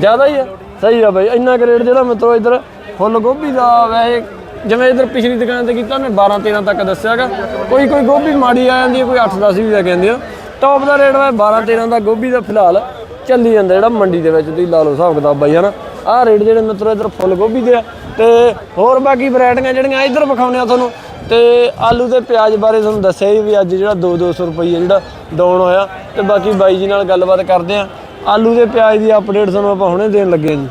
ਜ਼ਿਆਦਾ ਹੀ ਆ। ਸਹੀ ਆ ਬਾਈ ਇੰਨਾ ਕੁ ਰੇਟ ਜਿਹੜਾ ਮਿੱਤਰੋ ਇੱਧਰ ਫੁੱਲ ਗੋਭੀ ਦਾ ਵੈਸੇ ਜਿਵੇਂ ਇੱਧਰ ਪਿਛਲੀ ਦੁਕਾਨ ਤੇ ਕੀਤਾ ਉਹਨੇ 12 13 ਤੱਕ ਦੱਸਿਆਗਾ ਕੋਈ ਕੋਈ ਗੋਭੀ ਮਾੜੀ ਆ ਜਾਂਦੀ ਹੈ ਕੋਈ 8 10 ਵੀ ਲੈ ਕੇ ਆਉਂਦੇ ਆ। ਟੌਪ ਦਾ ਰੇਟ ਵਾ 12 13 ਦਾ ਗੋਭੀ ਦਾ ਫਿਲਹਾਲ। ਚੱਲੀ ਜਾਂਦਾ ਜਿਹੜਾ ਮੰਡੀ ਦੇ ਵਿੱਚ ਤੁਸੀਂ ਲਾ ਲਓ ਹਿਸਾਬ ਕਿਤਾਬ ਬਾਈ, ਹਨਾ? ਆਹ ਰੇਟ ਜਿਹੜੇ ਮਿੱਤਰੋ ਇੱਧਰ ਫੁੱਲ ਗੋਭੀ ਦੇ ਆ ਤੇ ਹੋਰ ਬਾਕੀ ਵੈਰਾਈਟੀਆਂ ਜਿਹੜੀਆਂ ਇੱਧਰ ਵਿਖਾਉਂਦੇ ਆ ਤੁਹਾਨੂੰ। ਤੇ ਆਲੂ ਤੇ ਪਿਆਜ਼ ਬਾਰੇ ਤੁਹਾਨੂੰ ਦੱਸਿਆ ਹੀ ਵੀ ਅੱਜ ਜਿਹੜਾ 2 200 ਰੁਪਏ ਜਿਹੜਾ ਡਾਊਨ ਹੋਇਆ। ਤੇ ਬਾਕੀ ਬਾਈ ਜੀ ਨਾਲ ਗੱਲਬਾਤ ਕਰਦੇ ਆ। ਆਲੂ ਤੇ ਪਿਆਜ਼ ਦੀ ਅਪਡੇਟ ਤੁਹਾਨੂੰ ਆਪਾਂ ਹੁਣੇ ਦੇਣ ਲੱਗੇ ਆ ਜੀ।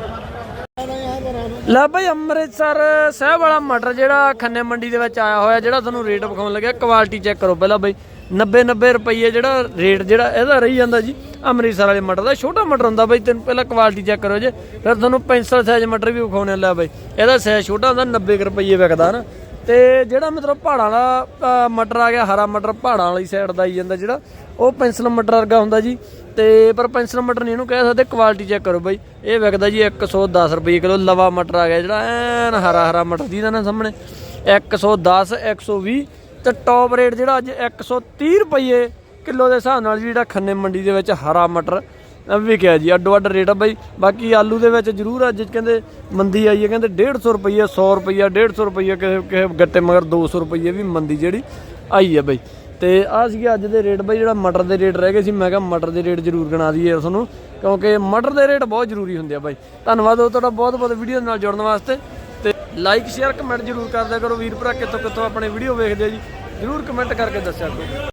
ਲੈ ਭਾਈ ਅੰਮ੍ਰਿਤਸਰ ਸਾਹਿਬ ਵਾਲਾ ਮਟਰ ਜਿਹੜਾ ਖੰਨੇ ਮੰਡੀ ਦੇ ਵਿੱਚ ਆਇਆ ਹੋਇਆ, ਜਿਹੜਾ ਤੁਹਾਨੂੰ ਰੇਟ ਵਿਖਾਉਣ ਲੱਗਿਆ ਕੁਆਲਿਟੀ ਚੈੱਕ ਕਰੋ ਪਹਿਲਾਂ ਬਈ। 90 90 ਰੁਪਏ ਜਿਹੜਾ ਰੇਟ ਜਿਹੜਾ ਇਹਦਾ ਰਹੀ ਜਾਂਦਾ ਜੀ, ਅੰਮ੍ਰਿਤਸਰ ਵਾਲੇ ਮਟਰ ਦਾ। ਛੋਟਾ ਮਟਰ ਹੁੰਦਾ ਬਾਈ, ਤੈਨੂੰ ਪਹਿਲਾਂ ਕੁਆਲਿਟੀ ਚੈੱਕ ਕਰੋ ਜੇ। ਫਿਰ ਤੁਹਾਨੂੰ ਪੈਂਸਲ ਸਾਈਜ਼ ਮਟਰ ਵੀ ਵਿਖਾਉਣੇ ਲੈ ਬਾਈ। ਇਹਦਾ ਸਾਈਜ਼ ਛੋਟਾ ਹੁੰਦਾ 90 ਕੁ ਰੁਪਏ ਵਿਕਦਾ ਨਾ। ਤੇ ਜਿਹੜਾ ਮਤਲਬ ਪਹਾੜਾਂ ਵਾਲਾ ਮਟਰ ਆ ਗਿਆ, ਹਰਾ ਮਟਰ, ਪਹਾੜਾਂ ਵਾਲੀ ਸਾਈਡ ਦਾ ਆਈ ਜਾਂਦਾ ਜਿਹੜਾ, ਉਹ ਪੈਂਸਲ ਮਟਰ ਵਰਗਾ ਹੁੰਦਾ ਜੀ। ਤੇ ਪਰ ਪੈਂਸਲ ਮਟਰ ਨਹੀਂ ਇਹਨੂੰ ਕਹਿ ਸਕਦੇ ਕੁਆਲਿਟੀ ਚੈੱਕ ਕਰੋ ਬਾਈ। ਇਹ ਵਿਕਦਾ ਜੀ 110 ਰੁਪਏ ਕਿਲੋ ਲਵਾ ਮਟਰ ਆ ਗਿਆ ਜਿਹੜਾ, ਐਨ ਹਰਾ ਹਰਾ ਮਟਰ ਦੀ ਦਾ ਨਾ ਸਾਹਮਣੇ। 110 120 ਤੇ ਟੌਪ ਰੇਟ ਜਿਹੜਾ ਅੱਜ 130 ਰੁਪਏ ਕਿਲੋ ਦੇ ਹਿਸਾਬ ਨਾਲ ਜੀ ਜਿਹੜਾ ਖੰਨੇ ਮੰਡੀ ਦੇ ਵਿੱਚ ਹਰਾ ਮਟਰ ਵਿਕਿਆ ਜੀ, ਅੱਡੋ ਅੱਡ ਰੇਟ ਆ ਬਾਈ। ਬਾਕੀ ਆਲੂ ਦੇ ਵਿੱਚ ਜ਼ਰੂਰ ਅੱਜ ਕਹਿੰਦੇ ਮੰਦੀ ਆਈ ਹੈ, ਕਹਿੰਦੇ 150 ਰੁਪਏ 100 ਰੁਪਏ 150 ਰੁਪਏ ਕਿਸੇ ਕਿਸੇ ਗੱਟੇ ਮਗਰ 200 ਰੁਪਏ ਵੀ ਮੰਦੀ ਜਿਹੜੀ ਆਈ ਹੈ ਬਾਈ। ਤੇ ਆ ਸੀਗੇ ਅੱਜ ਦੇ ਰੇਟ ਬਾਈ, ਜਿਹੜਾ ਮਟਰ ਦੇ ਰੇਟ ਰਹਿ ਗਏ ਸੀ, ਮੈਂ ਕਿਹਾ ਮਟਰ ਦੇ ਰੇਟ ਜ਼ਰੂਰ ਗਿਣਾ ਦਈਏ ਤੁਹਾਨੂੰ, ਕਿਉਂਕਿ ਮਟਰ ਦੇ ਰੇਟ ਬਹੁਤ ਜ਼ਰੂਰੀ ਹੁੰਦੇ ਆ ਬਾਈ। ਧੰਨਵਾਦ ਉਹ ਤੁਹਾਡਾ ਬਹੁਤ ਬਹੁਤ ਵੀਡੀਓ ਨਾਲ ਜੁੜਨ ਵਾਸਤੇ। ਲਾਈਕ, ਸ਼ੇਅਰ, ਕਮੈਂਟ ਜ਼ਰੂਰ ਕਰਦਿਆ ਕਰੋ। ਵੀਰ ਭਰਾ, ਕਿੱਥੋਂ ਕਿੱਥੋਂ ਆਪਣੇ ਵੀਡੀਓ ਵੇਖਦੇ ਆ ਜੀ, ਜ਼ਰੂਰ ਕਮੈਂਟ ਕਰਕੇ ਦੱਸਿਆ ਕਰੋ।